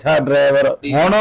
ਠਾ ਡਰਾਈਵਰ ਹੁਣ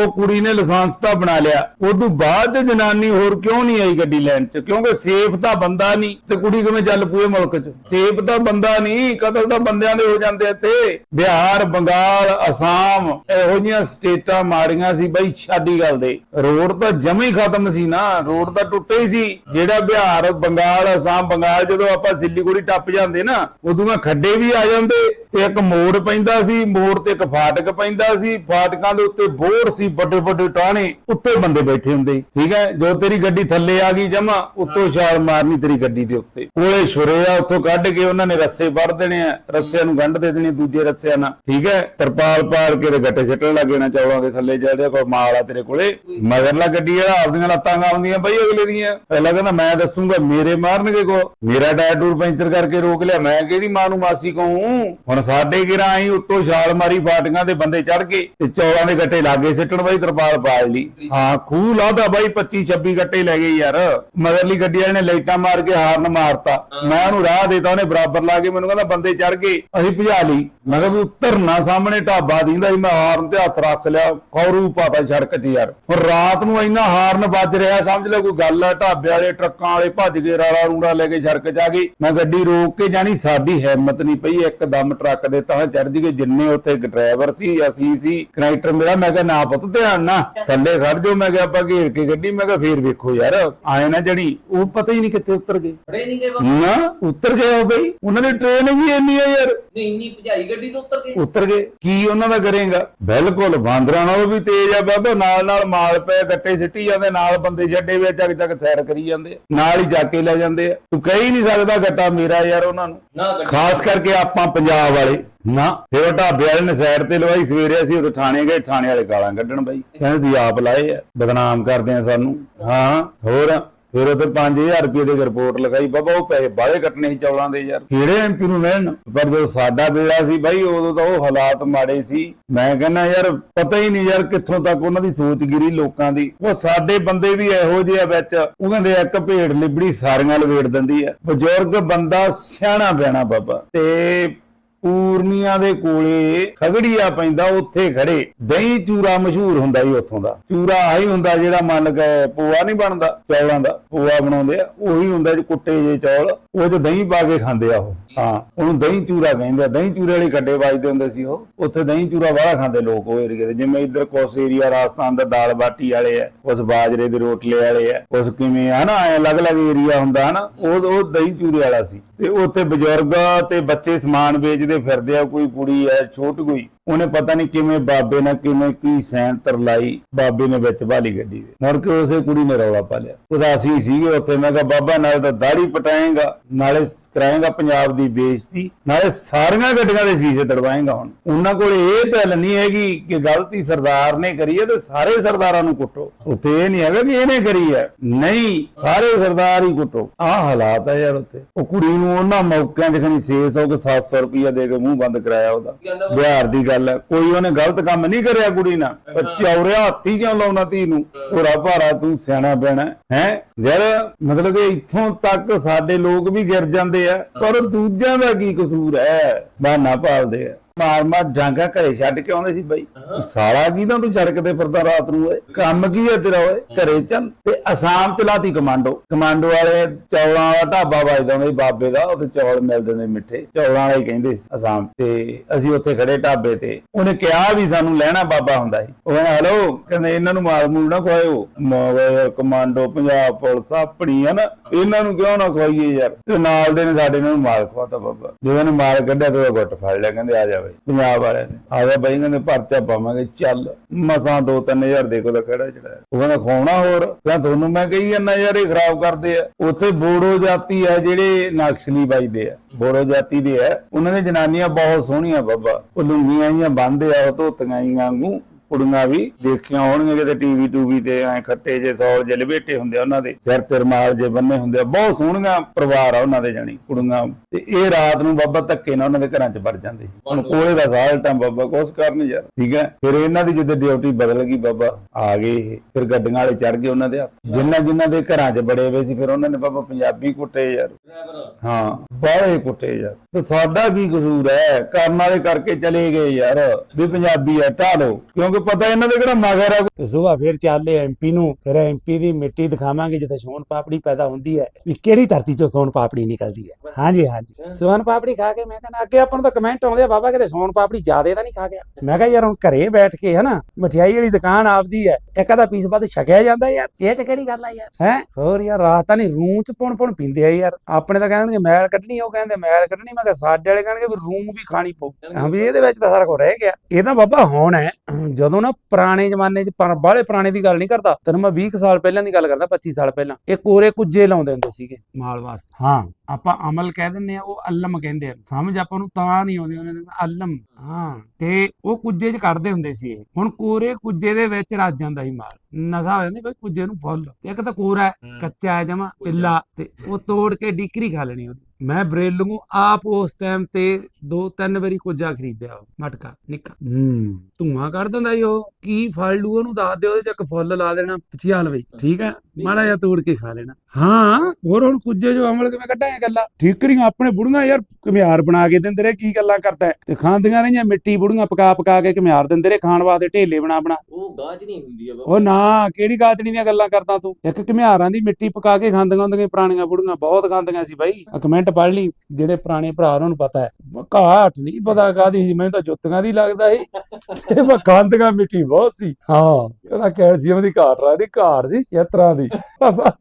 ਉਹ ਕੁੜੀ ਨੇ ਲਾਇਸੈਂਸ ਤਾਂ ਬਣਾ ਲਿਆ। ਉਦੋਂ ਬਾਅਦ 'ਚ ਜਨਾਨੀ ਹੋਰ ਕਿਉਂ ਨਹੀਂ ਆਈ ਗੱਡੀ ਲੈਣ ਚ? ਕਿਉਂਕਿ ਸੇਫ ਤਾਂ ਬੰਦਾ ਨਹੀਂ। ਤੇ ਕੁੜੀ ਕਿਵੇਂ ਚੱਲ ਪੂਏ ਮੁਲਕ ਚ? ਸੇਫ ਤਾਂ ਬੰਦਾ ਨਹੀਂ ਕਤਲ ਤਾਂ ਬੰਦਿਆਂ ਦੇ ਹੋ ਜਾਂਦੇ ਇੱਥੇ। ਬਿਹਾਰ ਬੰਗਾਲ ਅਸਾਮ ਇਹੋ ਜਿਹੀਆਂ ਸਟੇਟਾਂ ਮਾੜੀਆਂ ਸੀ ਬਈ ਛਾਡੀ ਗੱਲ ਦੇ। ਰੋਡ ਤਾਂ ਜਮੇ ਹੀ ਖਤਮ ਸੀ ਨਾ। ਰੋਡ ਤਾਂ ਟੁੱਟੇ ਹੀ ਸੀ। ਜਿਹੜਾ ਬਿਹਾਰ ਬੰਗਾਲ ਅਸਾਮ ਬੰਗਾਲ ਜਦੋਂ ਆਪਾਂ ਸਿੱਲੀਗੁੜੀ ਟੱਪ ਜਾਂਦੇ ਨਾ ਉਦੋਂ ਖੱਡੇ ਵੀ ਆ ਜਾਂਦੇ। ਤੇ ਇੱਕ ਮੋੜ ਪੈਂਦਾ ਸੀ ਮੋੜ ਤੇ ਇੱਕ ਫਾਟਕ ਪੈਂਦਾ ਸੀ ਫਾਟਕਾਂ ਦੇ ਉੱਤੇ ਬੋਰ ਸੀ ਵੱਡੇ ਵੱਡੇ ਟਾਹਣੇ ਉੱਤੇ ਬੰਦੇ ਬੈਠੇ ਹੁੰਦੇ ਠੀਕ ਹੈ ਜੋ ਤੇਰੀ ਗੱਡੀ ਥੱਲੇ ਆ ਗਈ ਜਮਾ ਉੱਤੋਂ ਛਾਲ ਮਾਰਨੀ ਤੇਰੀ ਗੱਡੀ ਦੇ ਉੱਤੇ। ਕੋਲੇ ਛੁਰੇ ਆ ਉੱਥੋਂ ਕੱਢ ਕੇ ਉਹਨਾਂ ਨੇ ਰੱਸੇ ਵੱਢ ਦੇਣੇ ਆ ਰੱਸਿਆਂ ਨੂੰ ਗੰਢ ਦੇ ਦੇਣੀ ਦੂਜੇ ਰੱਸਿਆਂ ਨਾਲ। ਠੀਕ ਹੈ ਤਰਪਾਲ ਪਾਲ ਕੇ ਤੇ ਗੱਟੇ ਸਿੱਟਣ ਲੱਗੇ ਨਾ ਚੌਲਾਂ ਦੇ ਥੱਲੇ ਜਿਹੜੇ ਕੋਈ ਮਾਲ ਆ ਤੇਰੇ ਕੋਲੇ। ਮਗਰਲਾ ਗੱਡੀ ਵਾਲਾ ਆਪਦੀਆਂ ਲੱਤਾਂ ਗਾਉਂਦੀਆਂ ਬਈ ਅਗਲੇ ਦੀਆਂ। ਪਹਿਲਾਂ ਕਹਿੰਦਾ ਮੈਂ ਦੱਸੂਗਾ ਮੇਰੇ ਮਾਰਨਗੇ ਕੋ। ਮੇਰਾ ਟਾਇਰ ਟੂਰ ਪੈਂਚਰ ਕਰਕੇ ਰੋਕ ਲਿਆ ਮੈਂ ਕਿਹਦੀ ਮਾਂ ਨੂੰ ਮਾਸੀ ਕਹੂੰ? ਹੁਣ ਸਾਡੇ ਗਿਰਾਂ ਆਈ ਉੱਤੋਂ ਛਾਲ ਮਾਰੀ ਫਾਟੀਆਂ ਦੇ ਬੰਦੇ ਚੜ ਗਏ ਤੇ ਚੌਲਾਂ ਦੇ ਗੱਟੇ ਲਾਗੇ ਸਿੱਟਣ ਬਾਈ ਤਰਪਾਲ ਪਾ ਲਈ ਹਾਂ ਖੂਹ ਲਾਦਾ ਬਾਈ 25 26 ਗੱਟੇ ਲੈ ਗਏ ਯਾਰ। ਮਗਰਲੀ ਗੱਡੀ ਵਾਲੇ ਨੇ ਲਾਈਟਾਂ ਮਾਰ ਕੇ ਹਾਰਨ ਮਾਰਤਾ। ਮੈਂ ਉਹਨੂੰ ਰਾਹ ਦੇਤਾ ਉਹਨੇ ਬਰਾਬਰ ਲਾ ਕੇ ਮੈਨੂੰ ਕਹਿੰਦਾ ਬੰਦੇ ਚੜ ਗਏ ਅਸੀਂ ਭਜਾ ਲਈ। ਮੈਂ ਕਿਹਾ ਵੀ ਉਤਰਨਾ ਸਾਹਮਣੇ ਢਾਬਾ ਦਿੰਦਾ ਸੀ ਮੈਂ ਹਾਰਨ ਤੇ ਹੱਥ ਰੱਖ ਲਿਆ ਖੌਰੂ ਪਾਤਾ ਸੜਕ 'ਚ ਯਾਰ। ਹੁਣ ਰਾਤ ਨੂੰ ਇੰਨਾ ਹਾਰਨ ਵੱਜ ਰਿਹਾ ਸਮਝ ਲੈ ਕੋਈ ਗੱਲ ਆ ਢਾਬੇ ਵਾਲੇ ਟਰੱਕਾਂ ਵਾਲੇ ਭੱਜ ਕੇ ਰਾੜਾ ਰੂੜਾ ਲੈ ਕੇ ਸੜਕ 'ਚ ਆ ਗਈ ਮੈਂ ਗੱਡੀ ਰੋਕ ਕੇ ਜਾਣੀ ਸਾਡੀ ਹਿੰਮਤ ਨਹੀਂ ਪਈ ਇੱਕਦਮ ਟਰੱਕ ਦੇ ਤਾਂ ਚੜ ਜੀਗੇ ਜਿੰਨੇ ਉੱਥੇ ਡਰਾਈਵਰ ਸੀ ਅਸੀਂ ਸੀ ਕਨੈਕਟਰ ਮੇਰਾ ਮੈਂ ਕਿਹਾ ਨਾ ਪੁੱਤ ਧਿਆਨ ਨਾ ਥੱਲੇ ਖੜ ਜਾਓ। ਮੈਂ ਕਿਹਾ ਆਪਾਂ ਘੇਰ ਕੇ ਗੱਡੀ ਮੈਂ ਕਿਹਾ ਫੇਰ ਵੇਖੋ ਯਾਰ ਆਏ ਨਾ ਜਣੀ। ਉਹ ਪਤਾ ਹੀ ਨਹੀਂ ਕਿੱਥੇ ਉਤਰ ਗਏ। ਖੜੇ ਨਹੀਂ ਗਏ ਬਾਬਾ। ਨਾ ਉਤਰ ਗਏ ਹੋ ਬਈ। ਉਹਨਾਂ ਦੀ ਟ੍ਰੇਨ ਵੀ ਇੰਨੀ ਆ ਯਾਰ। ਨਹੀਂ ਇੰਨੀ ਭਜਾਈ ਗੱਡੀ ਤੋਂ ਉਤਰ ਗਏ। ਉਤਰ ਗਏ। ਕੀ ਉਹਨਾਂ ਦਾ ਕਰੇਗਾ? ਬਿਲਕੁਲ ਬਾਂਦਰਾਂ ਨਾਲੋਂ ਵੀ ਤੇਜ਼ ਆ ਬਾਬਾ। ਨਾਲ ਨਾਲ ਮਾਲ ਪਏ ਗੱਟੇ ਸਿੱਟੀ ਜਾਂਦੇ। ਨਾਲ ਬੰਦੇ ਜੱਡੇ ਵਿੱਚ ਚੱਕ ਚੱਕ ਸੈਰ ਕਰੀ ਜਾਂਦੇ। ਨਾਲ ਹੀ ਜਾ ਕੇ ਲੈ ਜਾਂਦੇ ਆ। ਤੂੰ ਕਹਿ ਹੀ ਨਹੀਂ ਸਕਦਾ ਗੱਟਾ ਮੇਰਾ ਯਾਰ ਉਹਨਾਂ ਨੂੰ। ਖਾਸ ਕਰਕੇ ਆਪਾਂ ਪੰਜਾਬ ਵਾਲੇ। ਨਾ, ਫਿਰ ਉਹ ਢਾਬੇ ਵਾਲੇ ਨੇ ਸਾਈਡ ਤੇ ਲਵਾਈ, ਸਵੇਰੇ ਅਸੀਂ ਉਦੋਂ ਥਾਣੇ ਗਏ, ਥਾਣੇ ਵਾਲੇ ਗਾਲਾਂ ਕੱਢਣ ਬਾਈ। ਕਹਿੰਦੇ, ਤੁਸੀਂ ਆਪ ਲਾਏ ਆ, ਬਦਨਾਮ ਕਰਦੇ ਆ ਸਾਨੂੰ। ਹਾਂ, ਹੋਰ, ਫਿਰ ਉਹ ਤੇ 5000 ਰੁਪਏ ਦੀ ਰਿਪੋਰਟ ਲਗਾਈ। ਬਾਬਾ, ਉਹ ਪੈਸੇ ਬਾਹਲੇ ਕੱਟਣੇ ਸੀ ਚੌਲਾਂ ਦੇ ਯਾਰ। ਕਿਹੜੇ ਐਮਪੀ ਨੂੰ ਮਿਲਣ? ਪਰ ਜਦੋਂ ਸਾਡਾ ਵੇਲਾ ਸੀ ਬਾਈ, ਉਦੋਂ ਤਾਂ ਉਹ ਹਾਲਾਤ ਮਾੜੇ ਸੀ। ਮੈਂ ਕਹਿੰਦਾ, ਯਾਰ, ਪਤਾ ਹੀ ਨਹੀਂ ਯਾਰ ਕਿੱਥੋਂ ਤੱਕ ਉਹਨਾਂ ਦੀ ਸੋਚਗਿਰੀ ਲੋਕਾਂ ਦੀ। ਉਹ ਸਾਡੇ ਬੰਦੇ ਵੀ ਇਹੋ ਜਿਹੇ ਆ ਵਿੱਚ। ਉਹ ਕਹਿੰਦੇ, ਇੱਕ ਭੇਡ ਲਿਬੜੀ ਸਾਰੀਆਂ ਲਵੇੜ ਦਿੰਦੀ ਆ। ਬਜ਼ੁਰਗ ਬੰਦਾ ਸਿਆਣਾ ਬਿਆਣਾ ਬਾਬਾ। ਤੇ ਪੂਰਨੀਆਂ ਦੇ ਕੋਲੇ ਖਗੜੀਆ ਪੈਂਦਾ, ਉੱਥੇ ਖੜੇ। ਦਹੀਂ ਚੂਰਾ ਮਸ਼ਹੂਰ ਹੁੰਦਾ ਜੀ ਉੱਥੋਂ ਦਾ। ਚੂਰਾ ਆਹੀ ਹੁੰਦਾ ਜਿਹੜਾ ਮੰਨ ਕੇ ਪੋਆ ਨਹੀਂ ਬਣਦਾ, ਚੌਲਾਂ ਦਾ। ਪੋਆ ਬਣਾਉਂਦੇ ਆ, ਉਹੀ ਹੁੰਦਾ ਜੀ ਕੁੱਟੇ ਜੇ ਚੌਲ। ਉਹ ਚ ਦਹੀਂ ਪਾ ਕੇ ਖਾਂਦੇ ਆ ਉਹ। ਹਾਂ, ਉਹਨੂੰ ਦਹੀਂ ਚੂਰਾ ਕਹਿੰਦੇ ਆ। ਦਹੀਂ ਚੂਰੇ ਵਾਲੇ ਖੱਡੇ ਵੱਜਦੇ ਹੁੰਦੇ ਸੀ ਉਹ। ਉੱਥੇ ਦਹੀਂ ਚੂਰਾ ਵਾਲਾ ਖਾਂਦੇ ਲੋਕ ਉਹ ਏਰੀਏ ਦੇ। ਜਿਵੇਂ ਇੱਧਰ ਕੋਸ ਏਰੀਆ ਰਾਜਸਥਾਨ ਦਾ ਦਾਲ ਬਾਟੀ ਵਾਲੇ ਆ ਉਸ ਬਾਜਰੇ ਦੇ ਰੋਟਲੇ ਵਾਲੇ ਆ ਉਸ ਕਿਵੇਂ ਆ ਨਾ ਅਲੱਗ-ਅਲੱਗ ਏਰੀਆ ਹੁੰਦਾ ਹਨਾ। ਉਹ ਉਹ ਦਹੀਂ ਚੂਰੇ ਵਾਲਾ ਸੀ। ਤੇ ਉੱਥੇ ਬਜ਼ੁਰਗ ਤੇ ਬੱਚੇ ਸਮਾਨ ਵੇਚਦੇ ਫਿਰਦੇ ਆ ਕੋਈ ਕੁੜੀ ਐ ਛੋਟੀ ਕੋਈ। ਉਹਨੇ ਪਤਾ ਨਹੀਂ ਕਿਵੇਂ ਬਾਬੇ ਨਾਲ ਕਿਵੇਂ ਕੀ ਸੈਂਟਰ ਲਾਈ ਬਾਬੇ ਨੇ ਵਿੱਚ ਭਾਲੀ ਗੱਡੀ ਦੇ। ਮੁੜ ਕੇ ਉਸੇ ਕੁੜੀ ਨੇ ਰੌਲਾ ਪਾ ਲਿਆ। ਉਦਾਸੀ ਸੀਗੇ ਉੱਥੇ ਮੈਂ ਕਿਹਾ ਬਾਬਾ ਨਾਲ ਤਾਂ ਦਾੜੀ ਪਟਾਏਗਾ ਨਾਲੇ ਕਰਾਏਗਾ ਪੰਜਾਬ ਦੀ ਬੇਇੱਜ਼ਤੀ ਨਾਲੇ ਸਾਰੀਆਂ ਗੱਡੀਆਂ ਦੇ ਸ਼ੀਸ਼ੇ ਤੜਵਾਏਗਾ ਹੁਣ। ਉਹਨਾਂ ਕੋਲ ਇਹ ਗੱਲ ਨਹੀਂ ਹੈਗੀ ਕਿ ਗਲਤੀ ਸਰਦਾਰ ਨੇ ਕਰੀ ਹੈ ਤੇ ਸਾਰੇ ਸਰਦਾਰਾਂ ਨੂੰ ਕੁੱਟੋ। ਉੱਥੇ ਇਹ ਨਹੀਂ ਹੈਗਾ ਕਿ ਇਹਨੇ ਕਰੀ ਹੈ। ਨਹੀਂ ਸਾਰੇ ਸਰਦਾਰ ਹੀ ਕੁੱਟੋ। ਆਹ ਹਾਲਾਤ ਹੈ ਯਾਰ ਉੱਥੇ। ਉਹ ਕੁੜੀ ਨੂੰ ਉਹਨਾਂ ਮੌਕਿਆਂ 'ਚ ਖਣੀ 600 ਕਿ 700 ਰੁਪਇਆ ਦੇ ਕੇ ਮੂੰਹ ਬੰਦ ਕਰਾਇਆ ਉਹਦਾ। ਬਿਹਾਰ ਦੀ ਗੱਲ ਹੈ। ਕੋਈ ਉਹਨੇ ਗਲਤ ਕੰਮ ਨਹੀਂ ਕਰਿਆ ਕੁੜੀ ਨਾਲ। ਪਰ ਚੌਰਿਆ ਹੱਥੀ ਕਿਉਂ ਲਾਉਣਾ ਧੀ ਨੂੰ? ਹੋਰਾ ਭਾਰਾ ਤੂੰ ਸਿਆਣਾ ਬੈਣਾ ਹੈ? ਯਾਰ, ਮਤਲਬ ਕਿ ਇੱਥੋਂ ਤੱਕ ਸਾਡੇ ਲੋਕ ਵੀ ਗਿਰ ਜਾਂਦੇ ਆ, ਪਰ ਦੂਜਿਆਂ ਦਾ ਕੀ ਕਸੂਰ ਹੈ? ਬਹਾਨਾ ਭਾਲਦੇ ਆ। ਮਾਰ ਮਾਰ ਡਾਂਗਾ ਘਰੇ ਛੱਡ ਕੇ ਆਉਂਦੇ ਸੀ ਬਾਈ। ਸਾਲਾ ਕੀ ਤਾਂ ਤੂੰ ਤੇ ਫਿਰਦਾ ਰਾਤ ਨੂੰ ਓਏ? ਕੰਮ ਕੀ ਹੈ ਤੇਰਾ ਓਏ? ਘਰੇ ਚੱਲ ਤੇ ਅਸਾਮ ਚ ਲਾਤੀ ਕਮਾਂਡੋ। ਕਮਾਂਡੋ ਵਾਲੇ ਚੌਲਾਂ ਵਾਲਾ ਢਾਬਾ ਵੱਜਦਾ ਹੁੰਦਾ ਸੀ ਬਾਬੇ ਦਾ ਉਹਦੇ ਚੌਲ ਮਿਲਦੇ ਨੇ ਮਿੱਠੇ। ਚੌਲਾਂ ਵਾਲੇ ਕਹਿੰਦੇ ਸੀ ਅਸਾਮ ਤੇ ਅਸੀਂ ਉੱਥੇ ਖੜੇ ਢਾਬੇ ਤੇ। ਉਹਨੇ ਕਿਹਾ ਵੀ ਸਾਨੂੰ ਲੈਣਾ ਬਾਬਾ ਹੁੰਦਾ ਸੀ। ਉਹ ਕਹਿੰਦਾ ਹਲੋ ਕਹਿੰਦੇ ਇਹਨਾਂ ਨੂੰ ਮਾਰ ਮੂਰ ਨਾ ਖਵਾਇਓ। ਕਮਾਂਡੋ ਪੰਜਾਬ ਪੁਲਿਸ ਆਪਣੀ ਨਾ। ਇਹਨਾਂ ਨੂੰ ਕਿਉਂ ਨਾ ਖਵਾਈਏ ਯਾਰ? ਤੇ ਨਾਲ ਦੇ ਨੇ ਸਾਡੇ ਨੂੰ ਮਾਰ ਖਵਾਤਾ ਬਾਬਾ। ਜਦੋਂ ਨੇ ਮਾਰ ਕੱਢਿਆ ਤੇ ਉਹ ਗੁੱਟ ਫੜ ਲਿਆ, ਕਹਿੰਦੇ ਆ ਜਾ ਬਈ, ਪੰਜਾਬ ਵਾਲਿਆਂ ਨੇ। ਆ ਜਾ ਬਈ, ਕਹਿੰਦੇ ਪਰਚਾ ਪਾਵਾਂਗੇ ਚੱਲ। ਮਸਾਂ 2-3000 ਦੇ ਕੋਲ ਖੜਾ ਜਿਹੜਾ। ਉਹ ਕਹਿੰਦਾ, ਖਵਾਉਣਾ ਹੋਰ? ਕਹਿੰਦਾ ਤੁਹਾਨੂੰ ਮੈਂ ਕਹੀ ਜਾਂਦਾ ਯਾਰ, ਇਹ ਖਰਾਬ ਕਰਦੇ ਆ। ਉੱਥੇ ਬੋੜੋ ਜਾਤੀ ਆ ਜਿਹੜੇ ਨਕਸਲੀ ਵੱਜਦੇ ਆ। ਬੋੜੋ ਜਾਤੀ ਦੇ ਆ। ਉਹਨਾਂ ਦੇ ਜਨਾਨੀਆਂ ਬਹੁਤ ਸੋਹਣੀਆਂ ਬਾਬਾ। ਉਹ ਲੁੰਗੀਆਂ ਜੀਆਂ ਬੰਨਦੇ ਆ, ਉਹ ਧੋਤੀਆਂ ਜੀਆਂ ਵਾਂਗੂ। ਕੁੜੀਆਂ ਵੀ ਦੇਖੀਆਂ ਹੋਣਗੀਆਂ ਕਿਤੇ ਟੀਵੀ ਟੂਵੀ ਤੇ ਐ ਖੱਟੇ ਜੇ ਸੌਲ ਜੇ ਲਪੇਟੇ ਹੁੰਦੇ ਉਹਨਾਂ ਦੇ। ਸਿਰ ਤੇ ਰਮਾਲ ਜੇ ਬੰਨੇ ਹੁੰਦੇ ਬਹੁਤ ਸੋਹਣੀਆਂ ਪਰਿਵਾਰ ਆ ਉਹਨਾਂ ਦੇ ਜਾਣੀ ਕੁੜੀਆਂ। ਤੇ ਇਹ ਰਾਤ ਨੂੰ ਬਾਬਾ ਧੱਕੇ ਨਾਲ ਉਹਨਾਂ ਦੇ ਘਰਾਂ 'ਚ ਵੜ ਜਾਂਦੇ ਹੁਣ ਕੋਲੇ ਦਾ ਸਾਲਟ ਆ ਬਾਬਾ ਕੁਛ ਕਰਨ ਯਾਰ ਠੀਕ ਹੈ? ਫਿਰ ਇਹਨਾਂ ਦੀ ਜਦੋਂ ਡਿਊਟੀ ਬਦਲ ਗਈ ਬਾਬਾ ਆ ਗਏ। ਫਿਰ ਗੱਡੀਆਂ ਵਾਲੇ ਚੜ ਗਏ ਉਹਨਾਂ ਦੇ ਹੱਥ। ਜਿਨ੍ਹਾਂ ਜਿਨ੍ਹਾਂ ਦੇ ਘਰਾਂ 'ਚ ਬੜੇ ਹੋਏ ਸੀ ਫਿਰ ਉਹਨਾਂ ਨੇ ਬਾਬਾ ਪੰਜਾਬੀ ਕੁੱਟੇ ਯਾਰ। ਹਾਂ ਬਾਹਲੇ ਕੁੱਟੇ ਯਾਰ। ਤੇ ਸਾਡਾ ਕੀ ਕਸੂਰ ਹੈ? ਕਰਨ ਵਾਲੇ ਕਰਕੇ ਚਲੇ ਗਏ ਯਾਰ। ਵੀ ਪੰਜਾਬੀ ਹੈ ਢਾਲੋ ਕਿਉਂਕਿ ਪਤਾ ਇਹਨਾਂ ਦੇ ਕਿਹੜਾ ਮਗਰ ਹੈ ਤੇ ਸੁਬਾ ਫਿਰ ਚੱਲੇ ਐਮਪੀ ਨੂੰ ਫਿਰ ਐਮਪੀ ਦੀ ਮਿੱਟੀ ਦਿਖਾਵਾਂਗੇ ਜਿੱਥੇ ਸੋਨ ਪਾਪੜੀ ਪੈਦਾ ਹੁੰਦੀ ਹੈ ਵੀ ਕਿਹੜੀ ਧਰਤੀ ਚੋਂ ਸੋਨ ਪਾਪੜੀ ਨਿਕਲਦੀ ਹੈ। ਹਾਂਜੀ ਹਾਂਜੀ। ਸੋਨ ਪਾਪੜੀ ਖਾ ਕੇ ਮੈਂ ਕਹਿੰਦਾ ਅੱਗੇ ਆਪਾਂ ਨੂੰ ਤਾਂ ਕਮੈਂਟ ਆਉਂਦੇ ਆ ਬਾਬਾ ਕਿਤੇ ਸੋਨ ਪਾਪੜੀ ਜ਼ਿਆਦੇ ਤਾਂ ਨਹੀਂ ਖਾ ਗਿਆ। ਮੈਂ ਕਿਹਾ ਯਾਰ ਹੁਣ ਘਰੇ ਬੈਠ ਕੇ ਹਨਾ ਮਠਿਆਈ ਵਾਲੀ ਦੁਕਾਨ ਆਪਦੀ ਹੈ ਇੱਕ ਅੱਧਾ ਪੀਸ ਵੱਧ ਛਕਿਆ ਜਾਂਦਾ ਯਾਰ। ਇਹ ਚ ਕਿਹੜੀ ਗੱਲ ਆ ਯਾਰ? ਹੈ? ਹੋਰ ਯਾਰ ਰਾਤ ਤਾਂ ਨਹੀਂ ਰੂਮ ਚ ਪੁਣ ਪੁਣ ਪੀਂਦੇ ਆ ਯਾਰ। ਆਪਣੇ ਤਾਂ ਕਹਿੰਦੇ ਮੈਲ ਕੱਢਣੀ ਉਹ ਕਹਿੰਦੇ ਮੈਲ ਕੱਢਣੀ ਮੈਂ ਕਿਹਾ ਸਾਡੇ ਵਾਲੇ ਕਹਿਣਗੇ ਵੀ ਰੂਮ ਵੀ ਖਾਣੀ ਪਊ। ਹਾਂ ਵੀ ਇਹਦੇ ਵਿੱਚ ਤਾਂ ਸਾਰਾ ਕੁਝ ਰਹਿ ਗਿਆ। ਇਹ ਤਾਂ ਬਾਬਾ ਹੁਣ ਹੈ ਜਦੋਂ ਨਾ ਪੁਰਾਣੇ ਜ਼ਮਾਨੇ 'ਚ ਬਾਹਲੇ ਪੁਰਾਣੇ ਦੀ ਗੱਲ ਨਹੀਂ ਕਰਦਾ ਤੈਨੂੰ ਮੈਂ 20 ਕੁ ਸਾਲ ਪਹਿਲਾਂ ਦੀ ਗੱਲ ਕਰਦਾ 25 ਸਾਲ ਪਹਿਲਾਂ ਇਹ ਕੋਰੇ ਕੁੱਜੇ ਲਾਉਂਦੇ ਹੁੰਦੇ ਸੀਗੇ ਮਾਲ ਵਾਸਤੇ। ਹਾਂ ਆਪਾਂ ਅਮਲ ਕਹਿ ਦਿੰਨੇ ਆ ਉਹ ਅਲਮ ਕਹਿੰਦੇ ਆ। ਸਮਝ ਆਪਾਂ ਨੂੰ ਤਾਂ ਨਹੀਂ ਆਉਂਦੀ ਉਹਨਾਂ ਦੇ ਅਲਮ। ਹਾਂ ਤੇ ਉਹ ਕੁੱਜੇ 'ਚ ਕੱਢਦੇ ਹੁੰਦੇ ਸੀ ਇਹ। ਹੁਣ ਕੋਰੇ ਕੁੱਜੇ ਦੇ ਵਿੱਚ ਰੱਜ ਜਾਂਦਾ ਸੀ ਮਾਲ। ਨਸ਼ਾ ਹੋ ਜਾਂਦਾ ਬਈ ਕੁੱਜੇ ਨੂੰ ਫੁੱਲ। ਇੱਕ ਤਾਂ ਕੋਰਾ ਕੱਚਾ ਹੈ ਜਮਾ ਪਿੱਲਾ ਤੇ ਉਹ ਤੋੜ ਕੇ ਡਿਕਰੀ ਖਾ ਲੈਣੀ ਉਹਦੀ। ਮੈਂ ਬਰੇਲੂ ਆਪ ਉਸ ਟਾਈਮ ਤੇ ਦੋ ਤਿੰਨ ਵਾਰੀ ਕੁੱਜਾ ਖਰੀਦਿਆ ਮਟਕਾ ਨਿੱਕਾ। ਹੂੰ। ਧੂਆਂ ਕੱਢ ਦਿੰਦਾ ਜੀ ਉਹ ਕੀ ਫਲ ਲੂ ਉਹਨੂੰ ਦੱਸ ਦਿਓ ਉਹਦੇ ਚ ਇੱਕ ਫੁੱਲ ਲਾ ਦੇਣਾ 50 ਲਵੇ ਠੀਕ ਹੈ? ਮਾੜਾ ਜਿਹਾ ਤੋੜ ਕੇ ਖਾ ਲੈਣਾ। ਹਾਂ ਹੋਰ ਹੁਣ ਕੁੱਜੇ ਜੋ ਅਮਲ ਕਿਵੇਂ ਕੱਢਾਂ ਇਹ ਗੱਲਾਂ ਠੀਕਰੀਆਂ ਆਪਣੇ ਬੁੜੀਆਂ ਯਾਰ ਘੁਮਿਆਰ ਬਣਾ ਕੇ ਦਿੰਦੇ ਰਹੇ ਕੀ ਗੱਲਾਂ ਕਰਦਾ? ਤੇ ਖਾਂਦੀਆਂ ਰਹੀਆਂ ਮਿੱਟੀ ਬੁੜੀਆਂ ਪਕਾ ਪਕਾ ਕੇ ਘੁਮਿਆਰ ਦਿੰਦੇ ਰਹੇ ਖਾਣ ਵਾਸਤੇ ਢੇਲੇ ਬਣਾ ਬਣਾ। ਉਹ ਗਾਜ ਨਹੀਂ ਹੁੰਦੀ ਆ ਉਹ ਨਾ ਕਿਹੜੀ ਗਾਚਣੀ ਦੀਆਂ ਗੱਲਾਂ ਕਰਦਾ ਤੂੰ? ਇੱਕ ਘੁਮਿਆਰਾਂ ਦੀ ਮਿੱਟੀ ਪਕਾ ਕੇ ਖਾਂਦੀਆਂ ਹੁੰਦੀਆਂ ਪੁਰਾਣੀਆਂ ਬੁੜੀਆਂ ਬਹੁਤ ਖਾਂਦੀਆਂ ਸੀ ਬਾਈ। ਆ ਕਮੈਂਟ ਪੜ੍ਹ ਲਈ ਜਿਹੜੇ ਪੁਰਾਣੇ ਭਰਾ ਉਹਨਾਂ ਨੂੰ ਪਤਾ ਹੈ। ਘਾਟ ਨਹੀਂ ਪਤਾ ਕਾਦੀ ਸੀ ਮੈਨੂੰ ਤਾਂ ਜੁੱਤੀਆਂ ਦੀ ਲੱਗਦਾ ਸੀ। ਇਹ ਖਾਂਦੀਆਂ ਮਿੱਟੀ ਬਹੁਤ ਸੀ। ਹਾਂ ਉਹਦਾ ਕੈਲਸ਼ੀਅਮ ਦੀ ਘਾਟ ਰਹੀ ਘਾਟ ਸੀ ਚੇਤਰਾ ਦੀ।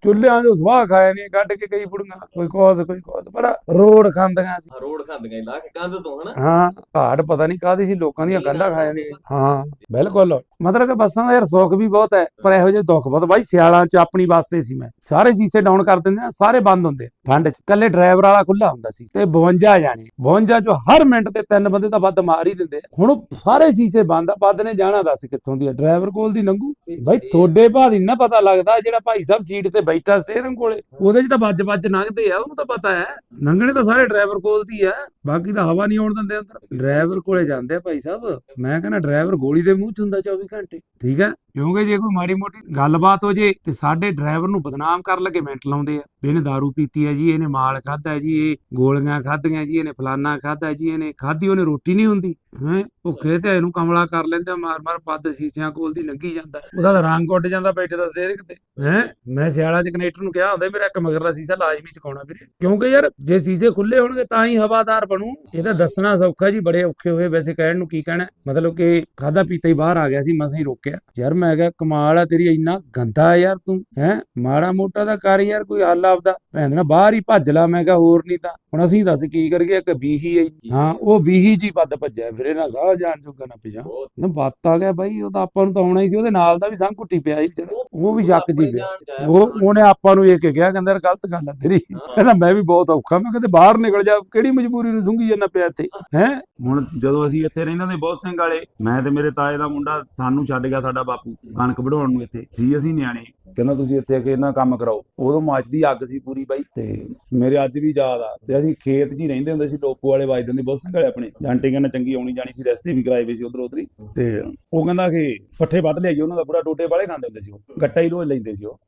ਚੁੱਲ੍ਹਿਆਂ 'ਚੋਂ ਸਵਾਹ ਖਾਏ ਨਹੀਂ ਕੱਢ ਕੇ ਕਈ ਬੁੜੀਆਂ ਕੋਈ ਕੋਸ ਕੋਈ ਕੋਸ ਬੜਾ ਰੋੜ ਖਾਂਦੀਆਂ ਸੀ। ਰੋਡ ਖਾਂਦੀਆਂ ਲਾ ਕੇ ਕੰਧ ਤੋਂ ਹਨਾ? ਹਾਂ ਘਾਟ ਪਤਾ ਨਹੀਂ ਕਾਦੀ ਸੀ ਲੋਕਾਂ ਦੀਆਂ ਕੰਧਾਂ ਖਾ ਜਾਂਦੀਆਂ ਹਾਂ ਬਿਲਕੁਲ। ਮਤਲਬ ਕਿ ਬੱਸਾਂ ਦਾ ਯਾਰ ਸੁੱਖ ਵੀ ਬਹੁਤ ਹੈ ਪਰ ਇਹੋ ਜਿਹੇ ਦੁੱਖ ਬਹੁਤ। ਬਾਈ ਸਿਆਲਾਂ 'ਚ ਆਪਣੀ ਵਾਸਤੇ ਸੀ ਮੈਂ। ਸਾਰੇ ਸ਼ੀਸ਼ੇ ਡਾਊਨ ਕਰ ਦਿੰਦੇ ਆ ਸਾਰੇ ਬੰਦ ਹੁੰਦੇ ਠੰਡ 'ਚ। ਕੱਲੇ ਡਰਾਈਵਰ ਵਾਲਾ ਖੁੱਲਾ ਹੁੰਦਾ ਸੀ ਤੇ 52 ਜਾਣੇ। 52 'ਚੋਂ ਹਰ ਮਿੰਟ ਤੇ ਤਿੰਨ ਬੰਦੇ ਤਾਂ ਵੱਧ ਮਾਰ ਹੀ ਦਿੰਦੇ। ਹੁਣ ਸਾਰੇ ਸ਼ੀਸ਼ੇ ਬੰਦ ਆ ਵੱਧ ਨੇ ਜਾਣਾ ਦੱਸ ਕਿੱਥੋਂ ਦੀ ਆ? ਡਰਾਈਵਰ ਕੋਲ ਦੀ ਲੰਘੂ। ਬਾਈ ਤੁਹਾਡੇ ਭਾਅ ਦੀ ਨਾ ਪਤਾ ਲੱਗਦਾ ਜਿਹੜਾ ਭਾਈ ਸਾਹਿਬ ਸੀਟ ਤੇ ਬੈਠਾ ਸਟੀਅਰਿੰਗ ਕੋਲੇ। ਉਹਦੇ 'ਚ ਤਾਂ ਵੱਜ ਵੱਜ ਲੰਘਦੇ ਆ, ਉਹਨੂੰ ਤਾਂ ਪਤਾ ਹੈ। ਲੰਘਣੇ ਤਾਂ ਸਾਰੇ ਡਰਾਈਵਰ ਕੋਲ ਦੀ ਆ, ਬਾਕੀ ਤਾਂ ਹਵਾ ਨਹੀਂ ਆਉਣ ਦਿੰਦੇ ਅੰਦਰ। ਡਰਾਈਵਰ ਕੋਲੇ ਜਾਂਦੇ ਆ ਭਾਈ ਸਾਹਿਬ। ਮੈਂ ਕਹਿੰਦਾ ਡਰਾਈਵਰ ਗੋਲੀ ਦੇ ਮੂੰਹ 'ਚ ਹੁੰਦਾ 24 ਘੰਟੇ। ਠੀਕ ਹੈ ਕਿਉਂਕਿ ਜੇ ਕੋਈ ਮਾੜੀ ਮੋਟੀ ਗੱਲਬਾਤ ਹੋ ਜੇ ਤੇ ਸਾਡੇ ਡਰਾਈਵਰ ਨੂੰ ਬਦਨਾਮ ਕਰਨ ਲੱਗੇ ਮਿੰਟ ਲਾਉਂਦੇ ਆ। ਵੀ ਇਹਨੇ दारू ਪੀਤੀ ਹੈ ਜੀ, ਇਹਨੇ ਮਾਲ ਖਾਦਾ ਜੀ, ਇਹ ਗੋਲੀਆਂ ਖਾਧੀਆਂ ਜੀ, ਇਹਨੇ ਫਲਾਨਾ ਖਾਦਾ ਜੀ, ਇਹਨੇ ਖਾਧੀ, ਉਹਨੇ ਰੋਟੀ ਨਹੀਂ ਹੁੰਦੀ। ਹੈ? ਭੁੱਖੇ ਤੇ ਇਹਨੂੰ ਕਮਲਾ ਕਰ ਲੈਂਦੇ ਮਾਰ ਮਾਰ ਪੱਦ ਸ਼ੀਸ਼ਿਆਂ ਕੋਲ ਦੀ ਲੰਗੀ ਜਾਂਦਾ। ਉਹਦਾ ਰੰਗ ਉੱਡ ਜਾਂਦਾ ਬੈਠੇ ਦਾ ਸੇਰਕ ਤੇ ਹੈ? ਮੈਂ ਸਿਆਲਾ ਚ ਕਨੈਕਟਰ ਨੂੰ ਕਿਹਾ ਹੁੰਦਾ ਮੇਰਾ ਇੱਕ ਮਗਰਲਾ ਸ਼ੀਸ਼ਾ ਲਾਜ਼ਮੀ ਚਕਾਉਣਾ ਵੀਰੇ। ਕਿਉਂਕਿ ਯਾਰ ਜੇ ਸ਼ੀਸ਼ੇ ਖੁੱਲੇ ਹੋਣਗੇ ਤਾਂ ਹੀ ਹਵਾਦਾਰ ਬਣੂ। ਇਹ ਤਾਂ ਦੱਸਣਾ ਸੌਖਾ ਜੀ ਬੜੇ ਔਖੇ ਹੋਏ ਵੈਸੇ ਕਹਿਣ ਨੂੰ ਕੀ ਕਹਿਣਾ। ਮਤਲਬ ਕਿ ਖਾਦਾ ਪੀਤਾ ਹੀ ਬਾਹਰ ਆ ਗਿਆ ਸੀ ਮਸਾਂ ਹੀ ਰੋਕਿਆ। ਯਾਰ ਮੈਂ ਕਿਹਾ ਕਮਾਲ ਆ ਤੇਰੀ ਇੰਨਾ ਗੰਦਾ ਯਾਰ ਤੂੰ ਹੈ? ਮਾੜਾ ਮੋਟਾ ਦਾ ਕਰ ਯਾਰ ਕੋਈ ਹੱਲ ਆਪਦਾ। ਭੈਣ ਨਾ ਬਾਹਰ ਹੀ ਭੱਜ ਲਾ ਮੈਂ ਕਿਹਾ ਹੋਰ ਨਹੀਂ ਤਾਂ। ਹੁਣ ਅਸੀਂ ਦੱਸ ਕੀ ਕਰੀਏ ਇੱਕ ਬੀਹੀ ਹੈ ਹਾਂ ਉਹ ਬੀਹੀ ਜੀ ਵੱਧ ਭੱਜਿਆ ਵੀਰੇ ਨਾ ਗਾਹ ਜਾਣ ਜੋਗਾ ਨਾ ਪਿਛਾ ਨਾ ਬਾਤ ਆ ਗਿਆ ਬਾਈ ਉਹ ਤਾਂ ਆਪਾਂ ਨੂੰ ਤਾਂ ਆਉਣਾ ਹੀ ਸੀ ਉਹਦੇ ਨਾਲ ਦਾ ਵੀ ਸੰਗ ਘੁੱਟੀ ਪਿਆ ਸੀ ਵਿਚਾਰਾ। ਉਹ ਵੀ ਸ਼ੱਕ ਜੀ ਪਿਆ। ਉਹ ਉਹਨੇ ਆਪਾਂ ਨੂੰ ਇਹ ਕਿ ਕਿਹਾ ਕਹਿੰਦਾ ਯਾਰ ਗਲਤ ਗੱਲ ਆ ਤੇਰੀ। ਕਹਿੰਦਾ ਮੈਂ ਵੀ ਬਹੁਤ ਔਖਾ ਮੈਂ ਕਹਿੰਦੇ ਬਾਹਰ ਨਿਕਲ ਜਾ ਕਿਹੜੀ ਮਜਬੂਰੀ ਨੂੰ ਸੁੰਗੀ ਜਾਂਦਾ ਪਿਆ ਇੱਥੇ? ਹੈ? ਹੁਣ ਜਦੋਂ ਅਸੀਂ ਇੱਥੇ ਰਹਿੰਦੇ ਹੁੰਦੇ ਬਹੁਤ ਸਿੰਘ ਵਾਲੇ ਮੈਂ ਤੇ ਮੇਰੇ ਤਾਏ ਦਾ ਮੁੰਡਾ ਸਾਨੂੰ ਛੱਡ ਗਿਆ ਸਾਡਾ ਬਾਪੂ ਕਣਕ ਵਢਾਉਣ ਨੂੰ ਇੱਥੇ। ਸੀ ਅਸੀਂ ਨਿਆਣੇ। ਕਹਿੰਦਾ ਤੁਸੀਂ ਇੱਥੇ ਆ ਕੇ ਇਹਨਾਂ ਕੰਮ ਕਰਾਓ। ਉਦੋਂ ਮੱਚਦੀ ਅੱਗ ਸੀ ਪੂਰੀ ਬਾਈ। ਤੇ ਮੇਰੇ ਅੱਜ ਵੀ ਯਾਦ ਆ। ਤੇ ਅਸੀਂ ਖੇਤ 'ਚ ਹੀ ਰਹਿੰਦੇ ਹੁੰਦੇ ਸੀ ਲੋਪੋ ਵਾਲੇ ਵੱਜਦੇ ਹੁੰਦੇ ਬਹੁਤ ਸਿੰਘ ਆਪਣੇ। ਜਾਂਟੀ ਕਹਿੰਦਾ ਚੰਗੀ ਆਉਣੀ ਜਾਣੀ ਸੀ, ਰਸਤੇ ਵੀ ਕਰਾਏ ਵੇ ਸੀ ਉਧਰ ਉਧਰ। ਤੇ ਉਹ ਕਹਿੰਦਾ ਕਿ ਪੱਠੇ ਵੱਢ ਲਿਆਈ ਉਹਨਾਂ ਦਾ ਬੁੜਾ ਟੋਟੇ ਵਾਲੇ ਖਾਂਦੇ ਹੁੰਦੇ ਸੀ ਉਹ। ਗੱਟਾ ਹੀ ਰੋਜ਼ ਲੈਂਦੇ ਸੀ ਉਹ।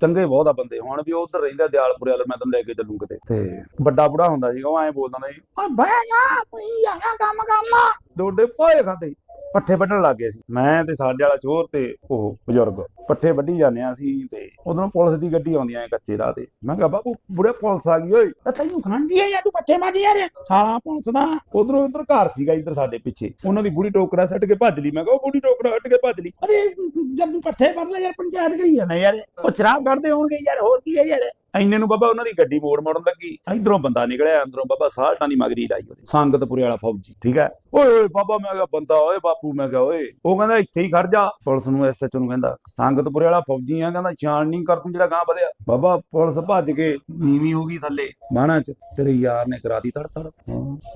ਚੰਗੇ ਬਹੁਤ ਆ ਬੰਦੇ। ਹੁਣ ਵੀ ਉਹ ਉਧਰ ਰਹਿੰਦਾ, ਦਿਆਲਪੁਰੇ ਵਾਲ, ਮੈਂ ਤੈਨੂੰ ਲੈ ਕੇ ਚੱਲੂ ਕਿਤੇ। ਤੇ ਵੱਡਾ ਬੁੜਾ ਹੁੰਦਾ ਸੀਗਾ, ਉਹ ਐਂ ਬੋਲਦਾ ਹੁੰਦਾ ਸੀ, ਓਏ ਬਹਿ ਜਾ ਕੋਈ ਆਗਾ ਕੰਮ ਕਰ ਲਾ ਡੋਡੇ ਪੋਏ ਖਾਂਦੇ ਪੱਠੇ ਵੱਢਣ ਲੱਗ ਗਏ ਸੀ। ਮੈਂ ਤੇ ਸਾਡੇ ਵਾਲਾ ਚੋਰ ਤੇ ਉਹ ਬਜ਼ੁਰਗ ਪੱਠੇ ਵੱਢੀ ਜਾਂਦੇ ਆ ਸੀ ਤੇ ਉਦੋਂ ਪੁਲਿਸ ਦੀ ਗੱਡੀ ਆਉਂਦੀ ਐ ਕੱਚੇ ਰਾਹ ਤੇ। ਮੈਂ ਕਿਹਾ ਬਾਪੂ ਬੁੜੇ ਪੁਲਿਸ ਆ ਗਈ ਓਏ। ਤੈਨੂੰ ਖਾਂਦੀ ਐ ਯਾਰ ਤੂੰ ਪੱਠੇ ਵੱਢ ਯਾਰ। ਸਾਲਾ ਪੁਲਿਸ ਦਾ। ਉਧਰੋਂ ਉਧਰ ਘਰ ਸੀਗਾ ਇੱਧਰ ਸਾਡੇ ਪਿੱਛੇ। ਉਹਨਾਂ ਦੀ ਬੁੜੀ ਟੋਕਰਾ ਸੱਟ ਕੇ ਭੱਜ ਲਈ। ਮੈਂ ਕਿਹਾ ਉਹ ਬੁੜੀ ਟੋਕਰਾ ਹੱਟ ਕੇ ਭੱਜ ਲਈ। ਅਰੇ ਜਦ ਪੱਠੇ ਵੱਢ ਲੈ ਯਾਰ ਪੰਚਾਇਤ ਕਰੀ ਜਾਂਦਾ ਯਾਰ। ਉਹ ਸ਼ਰਾਬ ਕੱਢਦੇ ਹੋਣਗੇ ਯਾਰ ਹੋਰ ਕੀ ਹੈ ਯਾਰ। ਇੰਨੇ ਨੂੰ ਬਾਬਾ ਉਹਨਾਂ ਦੀ ਗੱਡੀ ਮੋੜ ਮੋੜਨ ਲੱਗੀ। ਇਧਰੋਂ ਬੰਦਾ ਨਿਕਲਿਆ ਅੰਦਰੋਂ ਬਾਬਾ ਸਾਲਟਾਂ ਦੀ ਮਗਰੀ ਲਾਈ ਉਹਦੇ। ਸੰਗਤਪੁਰੇ ਵਾਲਾ ਫੌਜੀ ਠੀਕ ਹੈ? ਓਏ ਓਏ ਬਾਬਾ ਮੈਂ ਕਿਹਾ ਬੰਦਾ ਓਏ ਬਾਪੂ ਮੈਂ ਕਿਹਾ ਓਏ। ਉਹ ਕਹਿੰਦਾ ਇੱਥੇ ਹੀ ਖੜ ਜਾ। ਪੁਲਿਸ ਨੂੰ ਐਸਐਚ ਨੂੰ ਕਹਿੰਦਾ ਸੰਗਤਪੁਰੇ ਵਾਲਾ ਫੌਜੀ ਆ ਕਹਿੰਦਾ ਛਾਣ ਨਹੀਂ ਕਰ ਤੂੰ ਜਿਹੜਾ ਗਾਂ ਵਧਿਆ। ਬਾਬਾ ਪੁਲਿਸ ਭੱਜ ਕੇ ਨੀਵੀਂ ਹੋ ਗਈ ਥੱਲੇ। ਬਾਣਾ ਚ ਤੇਰੇ ਯਾਰ ਨੇ ਕਰਾ ਦੀ ਤੜ ਤੜ